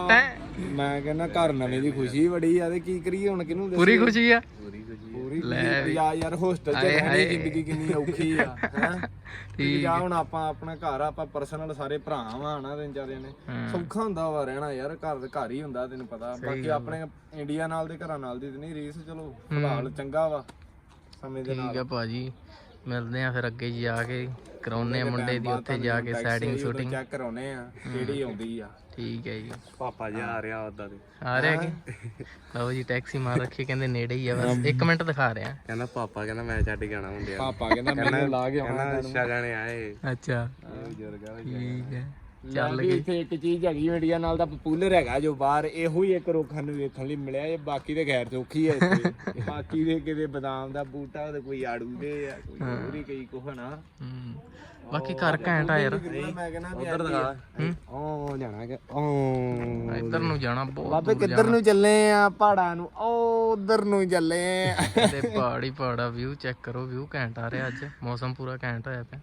D: ਮੈਂ ਕਹਿੰਦਾ ਘਰ ਨਵੇਂ ਦੀ ਖੁਸ਼ੀ ਬੜੀ ਆ ਤੇ ਕੀ ਕਰੀਏ ਹੁਣ ਕਿਹਨੂੰ ਦੱਸੀਏ?
A: ਪੂਰੀ ਖੁਸ਼ੀ ਆ?
D: ਪੂਰੀ ਖੁਸ਼ੀ ਆ। ਯਾਰ ਹੋਸਟਲ 'ਚ
A: ਹਾਏ
D: ਰਹਿਣੀ
A: ਹਾਏ।
D: ਜ਼ਿੰਦਗੀ ਕਿੰਨੀ ਔਖੀ ਆ ਹੈ?
A: ਠੀਕ।
D: ਜਾ ਹੁਣ ਆਪਾਂ ਆਪਣਾ ਘਰ ਆ, ਆਪਾਂ ਪਰਸਨਲ ਸਾਰੇ ਭਰਾ ਵਾਂ ਹਨਾ ਤਿੰਨ ਚਾਰ ਜਣੇ। ਸੌਖਾ ਹੁੰਦਾ ਵਾ ਰਹਿਣਾ ਯਾਰ ਘਰ ਦੇ ਘਰ ਹੀ ਹੁੰਦਾ ਤੈਨੂੰ ਪਤਾ। ਬਾਕੀ ਆਪਣੇ ਇੰਡੀਆ ਨਾਲ ਦੇ ਘਰਾਂ ਨਾਲ ਦੀ ਤੇ ਨਹੀਂ ਰੀਸ ਚਲੋ ਫਿਲਹਾਲ ਚੰਗਾ ਵਾ ਸਮੇਂ ਦੇ ਨਾਲ
A: ਠੀਕ ਆ ਭਾਜੀ ਮਿਲਦੇ ਆ ਫਿਰ ਅੱਗੇ ਜਾ ਕੇ। ਕਰਾਉਨੇ ਆ ਮੁੰਡੇ ਦੀ ਉੱਥੇ ਜਾ ਕੇ ਸੈਟਿੰਗ ਸ਼ੂਟਿੰਗ
D: ਚੈੱਕ ਕਰਾਉਨੇ ਆ ਕਿਹੜੀ ਆਉਂਦੀ ਆ।
A: ਠੀਕ ਹੈ ਜੀ।
C: ਪਾਪਾ ਜੀ ਆ ਰਿਹਾ ਉਦਾਂ ਦੇ।
A: ਆ ਰਿਹਾ ਕਿ? ਲਓ ਜੀ ਟੈਕਸੀ ਮਾਰ ਰੱਖੀ ਕਹਿੰਦੇ ਨੇੜੇ ਹੀ ਆ ਬਸ। 1 ਮਿੰਟ ਦਿਖਾ ਰਿਹਾ।
C: ਕਹਿੰਦਾ ਪਾਪਾ ਕਹਿੰਦਾ ਮੈਂ ਛੱਡ ਕੇ ਆਣਾ ਹੁੰਦਿਆ
D: ਪਾਪਾ ਕਹਿੰਦਾ ਮੈਨੂੰ ਲਾ ਕੇ ਆਉਣਾ
C: ਕਹਿੰਦਾ ਸ਼ਗਨ ਆਏ
A: ਅੱਛਾ। ਠੀਕ ਹੈ।
D: ਚੱਲ ਗਈ। ਇੱਥੇ ਇੱਕ ਚੀਜ਼ ਹੈਗੀ ਇੰਡੀਆ ਨਾਲ ਦਾ ਪਪੂਲਰ ਹੈਗਾ ਜੋ ਬਾਹਰ ਇਹੋ ਹੀ ਇੱਕ ਰੁੱਖ ਨੂੰ ਵੇਖਣ ਲਈ ਮਿਲਿਆ ਇਹ ਬਾਕੀ ਤੇ ਖੈਰ ਚੌਖੀ ਹੈ ਇੱਥੇ। ਬਾਕੀ ਦੇ ਕਿਤੇ ਬਦਾਮ ਦਾ ਬੂਟਾ ਤੇ ਕੋਈ ਆੜੂ ਦੇ ਆ ਕੋਈ ਹੋਰ ਹੀ ਕਈ ਕੁਛ ਨਾ।
A: ਹੂੰ। ਬਾਕੀ ਘਰ ਘੈਂਟ ਆ ਯਾਰ।
D: ਮੈਂ ਕਹਿੰਦਾ ਉਧਰ ਦਿਖਾ। ਉਹ ਜਾਣਾ ਕਿ ਉਹ
A: ਇੱਧਰ ਨੂੰ ਜਾਣਾ ਬਹੁਤ
D: ਬਾਬੇ ਕਿੱਧਰ ਨੂੰ ਚੱਲੇ ਆ? ਪਹਾੜਾਂ ਨੂੰ। ਉਹ ਉਧਰ ਨੂੰ ਚੱਲੇ ਆ।
A: ਤੇ ਪਹਾੜੀ ਪਹਾੜਾ ਵਿਊ ਚੈੱਕ ਕਰੋ ਵਿਊ ਘੈਂਟ ਆ ਰਿਹਾ ਅੱਜ। ਮੌਸਮ ਪੂਰਾ ਘੈਂਟ ਹੋਇਆ ਪਿਆ।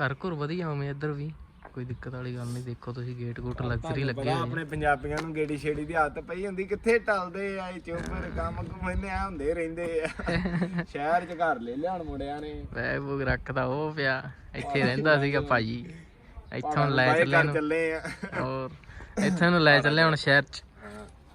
A: ਘਰ ਘੁਰ ਵਧੀਆ ਹੋਵੇਂ ਇੱਧਰ ਵੀ। ਕੋਈ ਦਿੱਕਤ ਵਾਲੀ ਗੱਲ ਨਹੀਂ ਦੇਖੋ ਤੁਸੀਂ ਗੇਟ ਗੂਟ ਲਗਜ਼ਰੀ ਲੱਗੇ ਹੋਏ
D: ਆਪਣੇ ਪੰਜਾਬੀਆਂ ਨੂੰ ਗੇੜੀ ਛੇੜੀ ਦੀ ਆਦਤ ਪਈ ਹੁੰਦੀ ਕਿੱਥੇ ਟਲਦੇ ਆ ਇਹ ਚੋਪਰ ਕੰਮ ਕੁਮਨੇ ਆ ਹੁੰਦੇ ਰਹਿੰਦੇ ਆ। ਸ਼ਹਿਰ ਚ ਘਰ ਲੈ ਲਿਆਣ ਮੁੰਡਿਆਂ ਨੇ।
A: ਵੈ ਬੁਗ ਰੱਖਦਾ ਉਹ ਪਿਆ ਇੱਥੇ ਰਹਿੰਦਾ ਸੀਗਾ ਭਾਜੀ। ਇੱਥੋਂ ਲੈ ਚੱਲੇ
D: ਘਰ
A: ਨੂੰ
D: ਚੱਲੇ ਆ।
A: ਹੋਰ ਇੱਥੇ ਨੂੰ ਲੈ ਚੱਲੇ ਹੁਣ ਸ਼ਹਿਰ ਚ।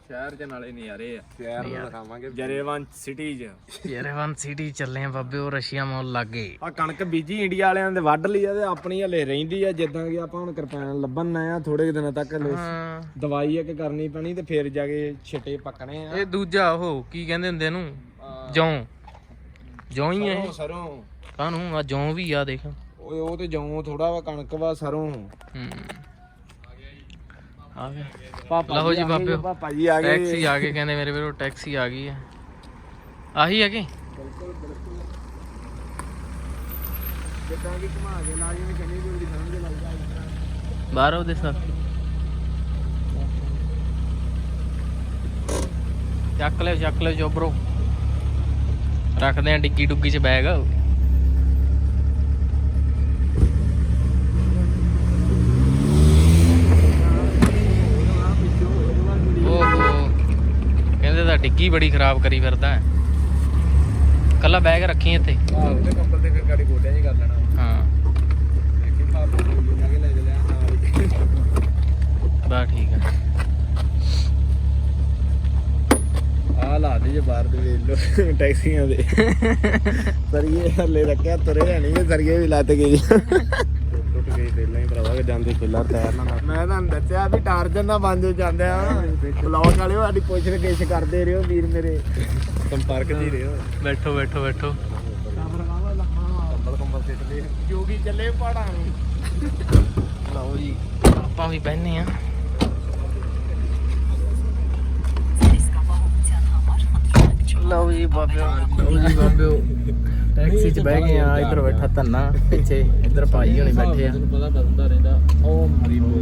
D: ਸ਼ਹਿਰ ਚ ਨਾਲੇ ਨਜ਼ਾਰੇ ਆ।
C: ਸ਼ਹਿਰ ਨੂੰ ਦਿਖਾਵਾਂਗੇ।
D: ਜਰੇਵਨ ਸਿਟੀ ਚ।
A: ਯਰਵਨ ਸਿਟੀ ਚੱਲੇ ਆ ਬਾਬੇ ਉਹ ਰਸ਼ੀਆ ਮਾਲ ਲੱਗੇ।
D: ਆ ਕਣਕ ਬੀਜੀ ਇੰਡੀਆ ਵਾਲਿਆਂ ਦੇ ਵੱਢ ਲਈ ਆ ਤੇ ਆਪਣੀ ਹਲੇ ਰਹਿੰਦੀ ਆ ਜਿੱਦਾਂ ਕਿ ਆਪਾਂ ਹੁਣ ਕਿਰਪਾਨ ਲੱਭਣ ਆ ਥੋੜੇ ਦਿਨਾਂ ਤੱਕ ਹਲੇ
A: ਹਾਂ।
D: ਦਵਾਈ ਇੱਕ ਕਰਨੀ ਪੈਣੀ ਤੇ ਫਿਰ ਜਾ ਕੇ ਛਿੱਟੇ ਪੱਕਣੇ ਆ।
A: ਇਹ ਦੂਜਾ ਉਹ ਕੀ ਕਹਿੰਦੇ ਹੁੰਦੇ ਇਹਨੂੰ? ਜੌਂ। ਜੌਂ ਹੀ ਹੈ
D: ਸਰੋਂ ਸਰੋਂ।
A: ਕਾਹਨੂੰ ਆ ਜੌਂ ਵੀ ਆ ਦੇਖ।
D: ਓਏ ਉਹ ਤੇ ਜਉਂ ਥੋੜਾ ਵਾ ਕਣਕ ਵਾ ਸਰੋਂ।
A: ਹੂੰ। ਆ ਲਓ ਜੀ ਬਾਬੇ
D: ਪਾਪਾ ਜੀ ਆ ਗਏ।
A: ਟੈਕਸੀ ਆ ਗਈ ਕਹਿੰਦੇ ਮੇਰੇ ਵੀਰੋ ਟੈਕਸੀ ਆ ਗਈ ਹੈ। ਆਹੀ ਹੈਗੇ
D: ਜਿੱਦਾਂ ਕਿ ਘੁਮਾ ਕੇ ਲਾ ਜਿਵੇਂ ਚੰਗੀ ਸਮਝ ਲੱਗਦਾ
A: ਬਾਹਰ ਉਹਦੇ ਚੱਕ ਲਿਓ ਚੱਕ ਲਿਓ ਜੋਬਰੋ ਰੱਖਦੇ ਆ ਡਿੱਗੀ ਡੁੱਗੀ ਚ ਬੈਗ ਡਿੱਗੀ ਬੜੀ ਖਰਾਬ ਕਰੀ ਫਿਰਦਾ ਹੈ। ਕੱਲਾ ਬੈਗ ਰੱਖੀ ਇੱਥੇ।
D: ਆਹ ਉਹਦੇ ਕੰਬਲ ਤੇ ਗਾੜੀ ਗੋਡਿਆਂ 'ਚ ਕਰ ਲੈਣਾ।
A: ਹਾਂ।
D: ਦੇਖੀ ਜੀ ਜਾ ਕੇ ਲੈ ਨਾਲ।
A: ਬਾ ਠੀਕ ਹੈ।
D: ਆ ਲਾ ਦੇ ਜੇ ਬਾਹਰ ਦੇ ਵੇਖ ਲੋ ਟੈਕਸੀਆਂ ਦੇ। ਸਰੀਏ ਹੱਲੇ ਰੱਖਿਆ ਤੁਰੇ ਨਹੀਂ ਸਰੀਏ ਵੀ ਲੱਤ ਗਏ
C: ਟੁੱਟ ਗਈ ਪਹਿਲਾਂ ਹੀ ਭਰਾਵਾ ਕਿ ਜਾਂਦੇ ਪਹਿਲਾਂ ਟਾਇਰ ਨਾ
D: ਮੈਂ ਤੁਹਾਨੂੰ ਦੱਸਿਆ ਵੀ ਟਾਰਜਨ ਨਾ ਬੰਦ ਹੋ ਜਾਂਦੇ ਆ। ਬਲੌਗ ਵਾਲਿਓ ਸਾਡੀ ਪੁੱਛ ਗਿੱਛ ਕਰਦੇ ਰਹੋ ਵੀਰ ਮੇਰੇ।
C: ਸੰਪਰਕ ਜੀ ਰਿਓ
A: ਬੈਠੋ ਬੈਠੋ ਬੈਠੋ।
C: ਕੰਬਲ ਕੰਬਲ ਸਿੱਟ ਲਈ
D: ਜੋਗੀ ਚੱਲੇ ਪਹਾੜਾਂ ਨੂੰ।
A: ਲਓ ਜੀ। ਆਪਾਂ ਵੀ ਬਹਿਨੇ ਆ ਲਓ ਜੀ ਬਾਬਿਓ। ਲਓ ਜੀ ਬਾਬਿਓ। ਟੈਕਸੀ 'ਚ ਬਹਿ ਗਏ ਆ ਇੱਧਰ ਬੈਠਾ ਧੰਨਾ ਪਿੱਛੇ ਇੱਧਰ ਭਾਈ ਹੋਣੀ ਬੈਠੇ ਆ।
D: ਪਤਾ ਬਦਲਦਾ ਰਹਿੰਦਾ। ਉਹ ਮਰੀ ਬੋਲ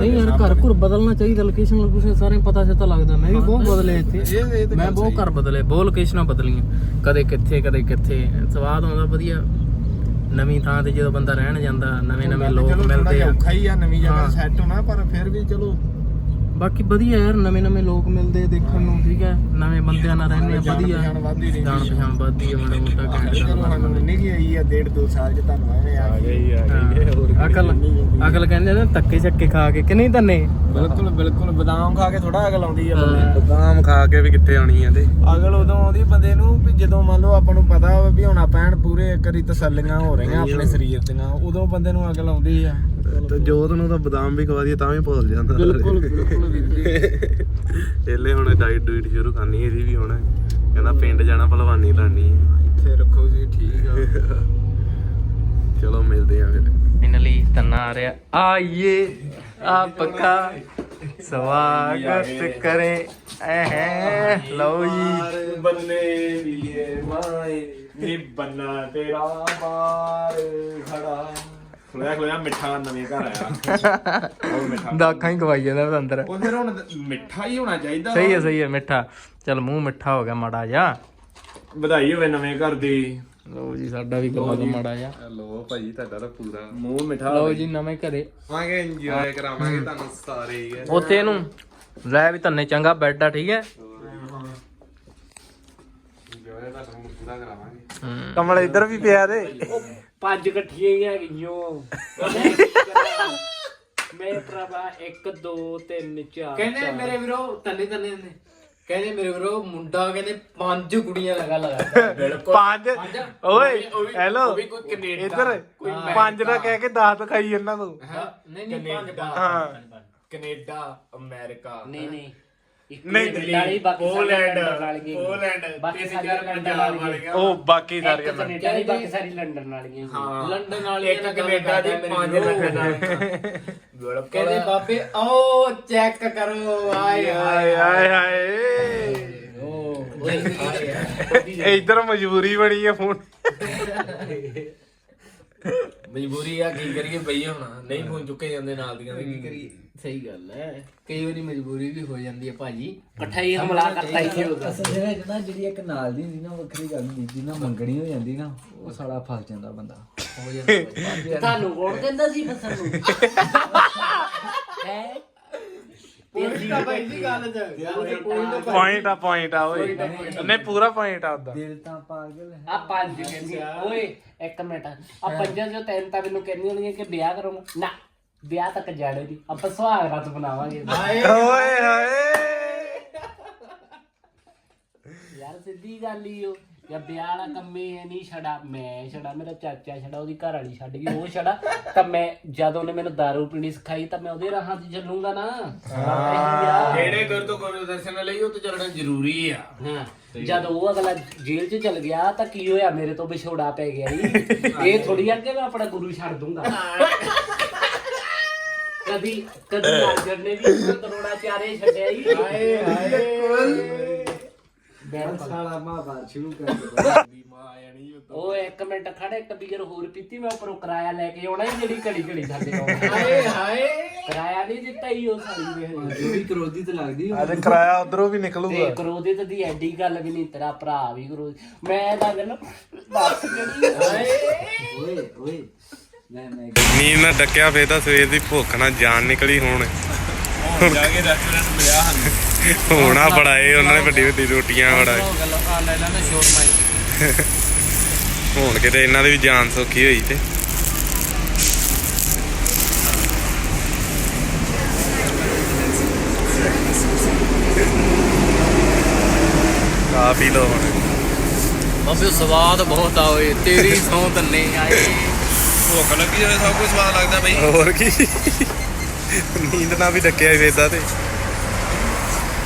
A: ਨਹੀਂ ਯਾਰ ਘਰ ਘਰ ਬਦਲਣਾ ਚਾਹੀਦਾ ਲੋਕੇਸ਼ਨ ਲੋਕੇਸ਼ਨ ਸਾਰੇ ਪਤਾ ਸੇ ਤਾਂ ਲੱਗਦਾ। ਮੈਂ ਵੀ ਬਹੁਤ ਬਦਲੇ ਇੱਥੇ। ਮੈਂ ਬਹੁਤ ਘਰ ਬਦਲੇ ਬਹੁਤ ਲੋਕੇਸ਼ਨਾਂ ਬਦਲੀਆਂ। ਕਦੇ ਕਿੱਥੇ ਕਦੇ ਕਿੱਥੇ। ਸਵਾਦ ਆਉਂਦਾ ਵਧੀਆ। ਨਵੀਂ ਥਾਂ ਤੇ ਜਦੋਂ ਬੰਦਾ ਰਹਿਣ ਜਾਂਦਾ ਨਵੇਂ ਨਵੇਂ ਲੋਕ ਮਿਲਦੇ ਆ।
D: ਔਖਾ ਹੀ ਆ ਨਵੀਂ ਜਗ੍ਹਾ ਸੈੱਟ ਹੋਣਾ ਪਰ ਫਿਰ ਵੀ ਚਲੋ
A: ਬਾਕੀ ਵਧੀਆ ਯਾਰ ਨਵੇਂ ਨਵੇਂ ਲੋਕ ਮਿਲਦੇ ਦੇਖਣ ਨੂੰ ਠੀਕ ਹੈ? ਨਵੇਂ ਬੰਦਿਆਂ ਨਾਲ ਰਹਿੰਦੇ ਆ ਵਧੀਆ। ਜਾਣ ਪਛਾਣ ਵੱਧਦੀ ਆ ਮਾੜਾ ਮੋਟਾ
D: ਸਾਨੂੰ ਨਹੀਂ ਗਈ ਆਈ ਆ ਡੇਢ ਦੋ ਸਾਲ ਚ ਤੁਹਾਨੂੰ ਐਵੇਂ ਆ ਗਈ।
C: ਗਈ ਆ ਗਈ। ਹੋਰ
A: ਅਕਲ ਅਕਲ ਕਹਿੰਦੇ ਨੇ ਧੱਕੇ ਚੱਕੇ ਖਾ ਕੇ ਕਿ ਨਹੀਂ ਤੰਨੇ
D: ਬਿਲਕੁਲ ਬਿਲਕੁਲ। ਬਦਾਮ ਖਾ ਕੇ ਥੋੜਾ ਅਗਲ ਆਉਂਦੀ ਆ।
C: ਬਦਾਮ ਖਾ ਕੇ ਵੀ ਕਿੱਥੇ ਆਉਣੀ ਆ ਤੇ
D: ਅਗਲ ਉਦੋਂ ਆਉਂਦੀ ਬੰਦੇ ਨੂੰ ਵੀ ਜਦੋਂ ਮੰਨ ਲਓ ਆਪਾਂ ਨੂੰ ਪਤਾ ਹੋਵੇ ਵੀ ਹੁਣ ਆਪਾਂ ਐਨ ਪੂਰੇ ਇੱਕ ਵਾਰੀ ਤਸੱਲੀਆਂ ਹੋ ਰਹੀਆਂ ਆਪਣੇ ਸਰੀਰ ਦੀਆਂ ਉਦੋਂ ਬੰਦੇ ਨੂੰ ਅਗਲ ਆਉਂਦੀ ਆ।
C: ਤੇ ਜੋਤ ਨੂੰ ਤਾਂ ਬਦਾਮ ਵੀ ਖਵਾ ਦਈਏ ਤਾਂ ਵੀ ਭੁੱਲ ਜਾਂਦਾ।
D: ਬਿਲਕੁਲ ਬਿਲਕੁਲ ਵੀਰ ਜੀ।
C: ਇਹਲੇ ਹੁਣ ਡਾਈਟ ਡੂਇਟ ਸ਼ੁਰੂ ਕਰਨੀ ਇਹਦੀ ਵੀ ਹੁਣ। ਕਹਿੰਦਾ ਪਿੰਡ ਜਾਣਾ ਭਲਵਾਨੀ ਲਾਣੀ
D: ਇੱਥੇ ਰੱਖੋ ਜੀ ਠੀਕ ਆ।
C: ਚਲੋ ਮਿਲਦੇ ਆ ਫਿਰ।
A: ਇਹਨਾਂ ਲਈ ਤੰਨਾ ਆ ਰਿਹਾ। ਆਈਏ ਆਪਕਾ ਸਵਾਗਤ ਕਰੇ। ਐ ਲਓ ਜੀ।
D: ਬੰਨੇ ਵੀਏ ਮਾਏ। ਨੀ ਬੰਨਾ ਤੇਰਾ ਬਾਰ ਖੜਾ। ਖਲੋਇਆ ਖਲੋਇਆ ਮਿੱਠਾ ਨਵੇਂ ਘਰ ਆਇਆ। ਉਹ ਮਿੱਠਾ।
A: ਦਾਖਾਂ ਹੀ ਗਵਾਈ ਜਾਂਦਾ ਉਹਦੇ ਅੰਦਰ।
D: ਉਹ ਫਿਰ ਹੁਣ ਮਿੱਠਾ ਹੀ ਹੋਣਾ ਚਾਹੀਦਾ
A: ਸਹੀ ਹੈ ਸਹੀ ਹੈ ਮਿੱਠਾ। ਚਲ ਮੂੰਹ ਮਿੱਠਾ ਹੋ ਗਿਆ ਮਾੜਾ ਜਾ
D: ਵਧਾਈ ਹੋਵੇ ਨਵੇਂ ਘਰ ਦੀ।
A: ਲਓ ਜੀ ਸਾਡਾ ਵੀ ਗਵਾ ਦੋ ਮਾੜਾ ਜਾ
C: ਲੋ ਭਾਈ ਤੁਹਾਡਾ ਤਾਂ ਪੂਰਾ
D: ਮੂੰਹ ਮਿੱਠਾ
A: ਲਓ ਜੀ ਨਵੇਂ ਘਰੇ।
C: ਆਵਾਂਗੇ ਇੰਜੋਏ ਕਰਾਵਾਂਗੇ ਤੁਹਾਨੂੰ ਸਾਰੇ ਹੀ।
A: ਉੱਥੇ ਇਹਨੂੰ ਲੈ ਵੀ ਧੰਨੇ ਚੰਗਾ ਬੈੱਡ ਆ ਠੀਕ ਹੈ?
C: ਇੰਜੋਏ ਤੁਹਾਨੂੰ ਪੂਰਾ ਕਰਾਵਾਂਗੇ।
A: ਹੂੰ।
D: ਕਮਲ ਇੱਧਰ ਵੀ ਪਿਆ ਦੇ।
E: ਪੰਜ ਇਕੱਠੀਆਂ ਹੀ ਹੈਗੀਆਂ। ਮੈਂ ਭਰਾਵਾ 1 2 3 4
A: ਕਹਿੰਦੇ ਮੇਰੇ ਵੀਰੋ ਤੰਨੇ ਤੰਨੇ ਨੇ ਕਹਿੰਦੇ ਮੇਰੇ ਵੀਰੋ ਮੁੰਡਾ ਕਹਿੰਦੇ ਪੰਜ ਕੁੜੀਆਂ ਲਗਾ ਲਗਾ।
D: ਪੰਜ? ਓਏ ਹੈਲੋ।
E: ਵੀ ਕੋਈ ਕੈਨੇਡਾ
D: ਇੱਧਰ ਪੰਜ ਦਾ ਕਹਿ ਕੇ 10 ਖਾਈ ਇਹਨਾਂ ਨੂੰ।
A: ਨਹੀਂ ਨਹੀਂ ਪੰਜ
D: ਹਾਂ।
E: ਕੈਨੇਡਾ ਅਮਰੀਕਾ
A: ਨਹੀਂ ਨਹੀਂ।
D: ਪੋਲੈਂਡ, ਪੋਲੈਂਡ, ਪੰਜਾਬ
E: ਵਾਲੀਆਂ।
D: ਉਹ ਬਾਕੀ
E: ਕੈਨੇਡਾ ਬਾਕੀ ਸਾਰੀ ਲੰਡਨ ਵਾਲੀਆਂ
D: ਹਾਂ।
A: ਲੰਡਨ
D: ਇੱਕ ਕੈਨੇਡਾ ਦੀ ਪੰਜ
A: ਕਹਿੰਦੇ ਆਓ ਚੈੱਕ ਕਰੋ ਆਏ
D: ਇੱਧਰ ਮਜਬੂਰੀ ਬਣੀ ਹੈ ਫੋਨ।
E: ਮਜਬੂਰੀ ਆ ਕੀ ਕਰੀਏ ਬਈ ਹੁਣ। ਨਹੀਂ ਫੋਨ ਚੁੱਕੇ ਜਾਂਦੇ ਨਾਲ ਦੀਆਂ ਕੀ ਕਰੀਏ?
A: ਸਹੀ ਗੱਲ ਹੈ ਕਈ ਵਾਰੀ ਮਜਬੂਰੀ ਵੀ ਹੋ ਜਾਂਦੀ ਹੈ ਭਾਜੀ।
E: ਇਕੱਠਾ ਹੀ ਹਮਲਾ ਕਰਤਾ ਇੱਥੇ ਹੋਗਾ
F: ਅਸਲ ਦੇ ਵਿੱਚ ਨਾ ਜਿਹੜੀ ਇੱਕ ਨਾਲ ਦੀ ਹੁੰਦੀ ਨਾ ਵੱਖਰੀ ਗੱਲ ਹੁੰਦੀ। ਜਿਹਨਾਂ ਮੰਗਣੀ ਹੋ ਜਾਂਦੀ ਨਾ ਉਹ ਸਾਲਾ ਫਸ ਜਾਂਦਾ ਬੰਦਾ।
D: ਹੋ ਜਾਂਦਾ।
E: ਤੁਹਾਨੂੰ ਕੌਣ ਕਹਿੰਦਾ ਸੀ ਫਸਣ ਨੂੰ? ਹੈ? ਬਾਈ ਗੱਲ ਚ
C: ਪੁਆਇੰਟ ਆ ਪੁਆਇੰਟ ਆ ਓਏ। ਨਹੀਂ ਪੂਰਾ ਪੁਆਇੰਟ ਆ ਉਹਦਾ।
D: ਦਿਲ ਤਾਂ ਪਾਗਲ ਹੈ।
E: ਆ ਪੰਜ ਕਹਿੰਦੀ ਓਏ ਇੱਕ ਮਿੰਟ। ਆ ਪੰਜਾਂ ਚੋਂ ਤਿੰਨ ਤਾਂ ਮੈਨੂੰ ਕਹਿੰਦੀਆਂ ਹੋਣਗੀਆਂ ਕਿ ਵਿਆਹ ਕਰੂੰਗਾ ਨਾ ਵਿਆਹ ਤੱਕ ਜਾਣੇ ਦੀ। ਆਪਾਂ ਸੁਹਾਗ ਰਾਤ ਬਣਾਵਾਂਗੇ।
C: ਓਏ ਹਾਏ।
E: ਯਾਰ ਸਿੱਧੀ ਗੱਲ ਹੀ ਉਹ ਜਾਂ ਵਿਆਹ ਵਾਲਾ ਕੰਮੇ ਹੈ ਨਹੀਂ ਛੜਾ ਮੈਂ ਛੜਾ ਮੇਰਾ ਚਾਚਾ ਛੜਾ ਉਹਦੀ ਘਰ ਵਾਲੀ ਛੱਡ ਗਈ ਉਹ ਛੜਾ ਤਾਂ ਮੈਂ ਜਦ ਉਹਨੇ ਮੈਨੂੰ ਦਾਰੂ ਪੀਣੀ ਸਿਖਾਈ ਤਾਂ ਮੈਂ ਉਹਦੇ ਰਾਹਾਂ 'ਚ ਚੱਲੂੰਗਾ ਨਾ।
D: ਜਿਹੜੇ ਗੁਰ ਤੋਂ ਗੁਰੂ ਦਰਸ਼ਨ ਲਈ ਉਹ ਤੇ ਚੱਲਣਾ ਜ਼ਰੂਰੀ ਆ।
E: ਹਾਂ। ਜਦ ਉਹ ਅਗਲਾ ਜੇਲ੍ਹ 'ਚ ਚਲ ਗਿਆ ਤਾਂ ਕੀ ਹੋਇਆ? ਮੇਰੇ ਤੋਂ ਵਿਛੋੜਾ ਪੈ ਗਿਆ ਜੀ। ਇਹ ਥੋੜੀ ਕਿ ਮੈਂ ਆਪਣਾ ਗੁਰੂ ਛੱਡ ਦੂੰਗਾ। ਕਦੀ ਕਦੀ ਅਰਜਨ ਨੇ ਵੀ ਕਰੋੜਾ ਚਾਰੇ ਛੱਡਿਆ ਹੀ ਹਾਏ ਹਾਏ।
D: ਸਾਲਾ ਮਾਂ ਸ਼ੁਰੂ ਕਰ ਦੇ ਮਾਂ ਆਣੀ
E: ਉਹ ਇੱਕ ਮਿੰਟ ਖੜੇ ਇੱਕ ਬੀਅਰ ਹੋਰ ਪੀਤੀ ਮੈਂ ਉੱਪਰੋਂ ਕਿਰਾਇਆ ਲੈ ਕੇ ਆਉਣਾ ਹੀ ਜਿਹੜੀ ਘੜੀ ਘੜੀ ਸਾਡੇ ਕੋਲ।
D: ਹਾਏ ਹਾਏ।
E: ਕਿਰਾਇਆ ਨਹੀਂ ਦਿੱਤਾ ਹੀ ਉਹ ਸਾਲੀ ਨੇ। ਹਜੇ।
D: ਜੋ ਵੀ ਕਰੋਦੀ ਤੇ ਲੱਗਦੀ
C: ਅਰੇ ਕਿਰਾਇਆ ਉਧਰੋਂ ਵੀ
E: ਤੇ
C: ਨਿਕਲੂਗਾ
E: ਕਰੋਦੇ ਤੇ ਦੀ ਐਡੀ ਗੱਲ ਵੀ ਨਹੀਂ ਤੇਰਾ ਭਰਾ ਵੀ ਕਰੋ ਮੈਂ ਤਾਂ ਕਹਿੰਦਾ ਬਸ ਕਿਹੜੀ
D: ਓਏ ਓਏ। ਮੈਂ ਮੈਂ
C: ਨੀਂਦ ਨਾਲ ਡੱਕਿਆ ਫੇਰ ਤਾਂ ਸਵੇਰ ਦੀ ਭੁੱਖ ਨਾਲ ਜਾਨ ਨਿਕਲੀ ਹੁਣ।
A: ਜਾ ਕੇ ਰੈਸਟੋਰੈਂਟ ਮਿਲਿਆ ਸਾਨੂੰ।
C: ਹੋਣਾ ਬੜਾਏ ਉਹਨਾਂ ਨੇ ਵੱਡੀ ਵੱਡੀ ਰੋਟੀਆਂ
E: ਗੱਲ ਆ ਲੈ ਲੈਣਾ ਸ਼ੋਰਮਾ
C: ਹੁਣ ਕਿਤੇ ਇਹਨਾਂ ਦੀ ਵੀ ਜਾਨ ਸੌਖੀ ਹੋਈ ਤੇ। ਆ ਪੀ ਲੋ ਹੁਣ
E: ਬਾਬੇ ਸਵਾਦ ਬਹੁਤ ਆ ਓਏ ਤੇਰੀ ਸੌ ਤੰਨੇ ਆਏ
G: ਭੁੱਖ ਲੱਗੀ ਜਾਵੇ ਸਭ ਕੁਝ ਸਵਾਦ ਲੱਗਦਾ ਬਈ।
C: ਹੋਰ ਕੀ? ਨੀਂਦ ਨਾਲ ਵੀ ਡੱਕਿਆ ਵੇਦਾ ਤੇ।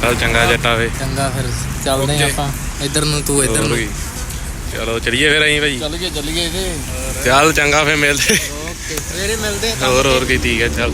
C: ਚੱਲ ਚੰਗਾ ਜੱਟਾ ਵੇ।
E: ਚੰਗਾ ਫਿਰ ਚੱਲਦੇ ਆਂ ਆਪਾਂ। ਇੱਧਰ ਨੂੰ ਤੂੰ ਇੱਧਰ
C: ਹੋਰ
E: ਨੂੰ।
C: ਕੀ। ਚਲੋ ਚਲੀਏ ਫਿਰ ਅਸੀਂ ਭਾਈ।
E: ਚੱਲ ਗਏ ਚੱਲ ਗਏ ਤੇ
C: ਚੱਲ ਚੰਗਾ ਫੇਰ ਮਿਲਦੇ।
E: ਓਕੇ ਸਵੇਰੇ ਮਿਲਦੇ ਆ
C: ਹੋਰ ਹੋਰ ਕੀ ਠੀਕ ਹੈ ਚੱਲ।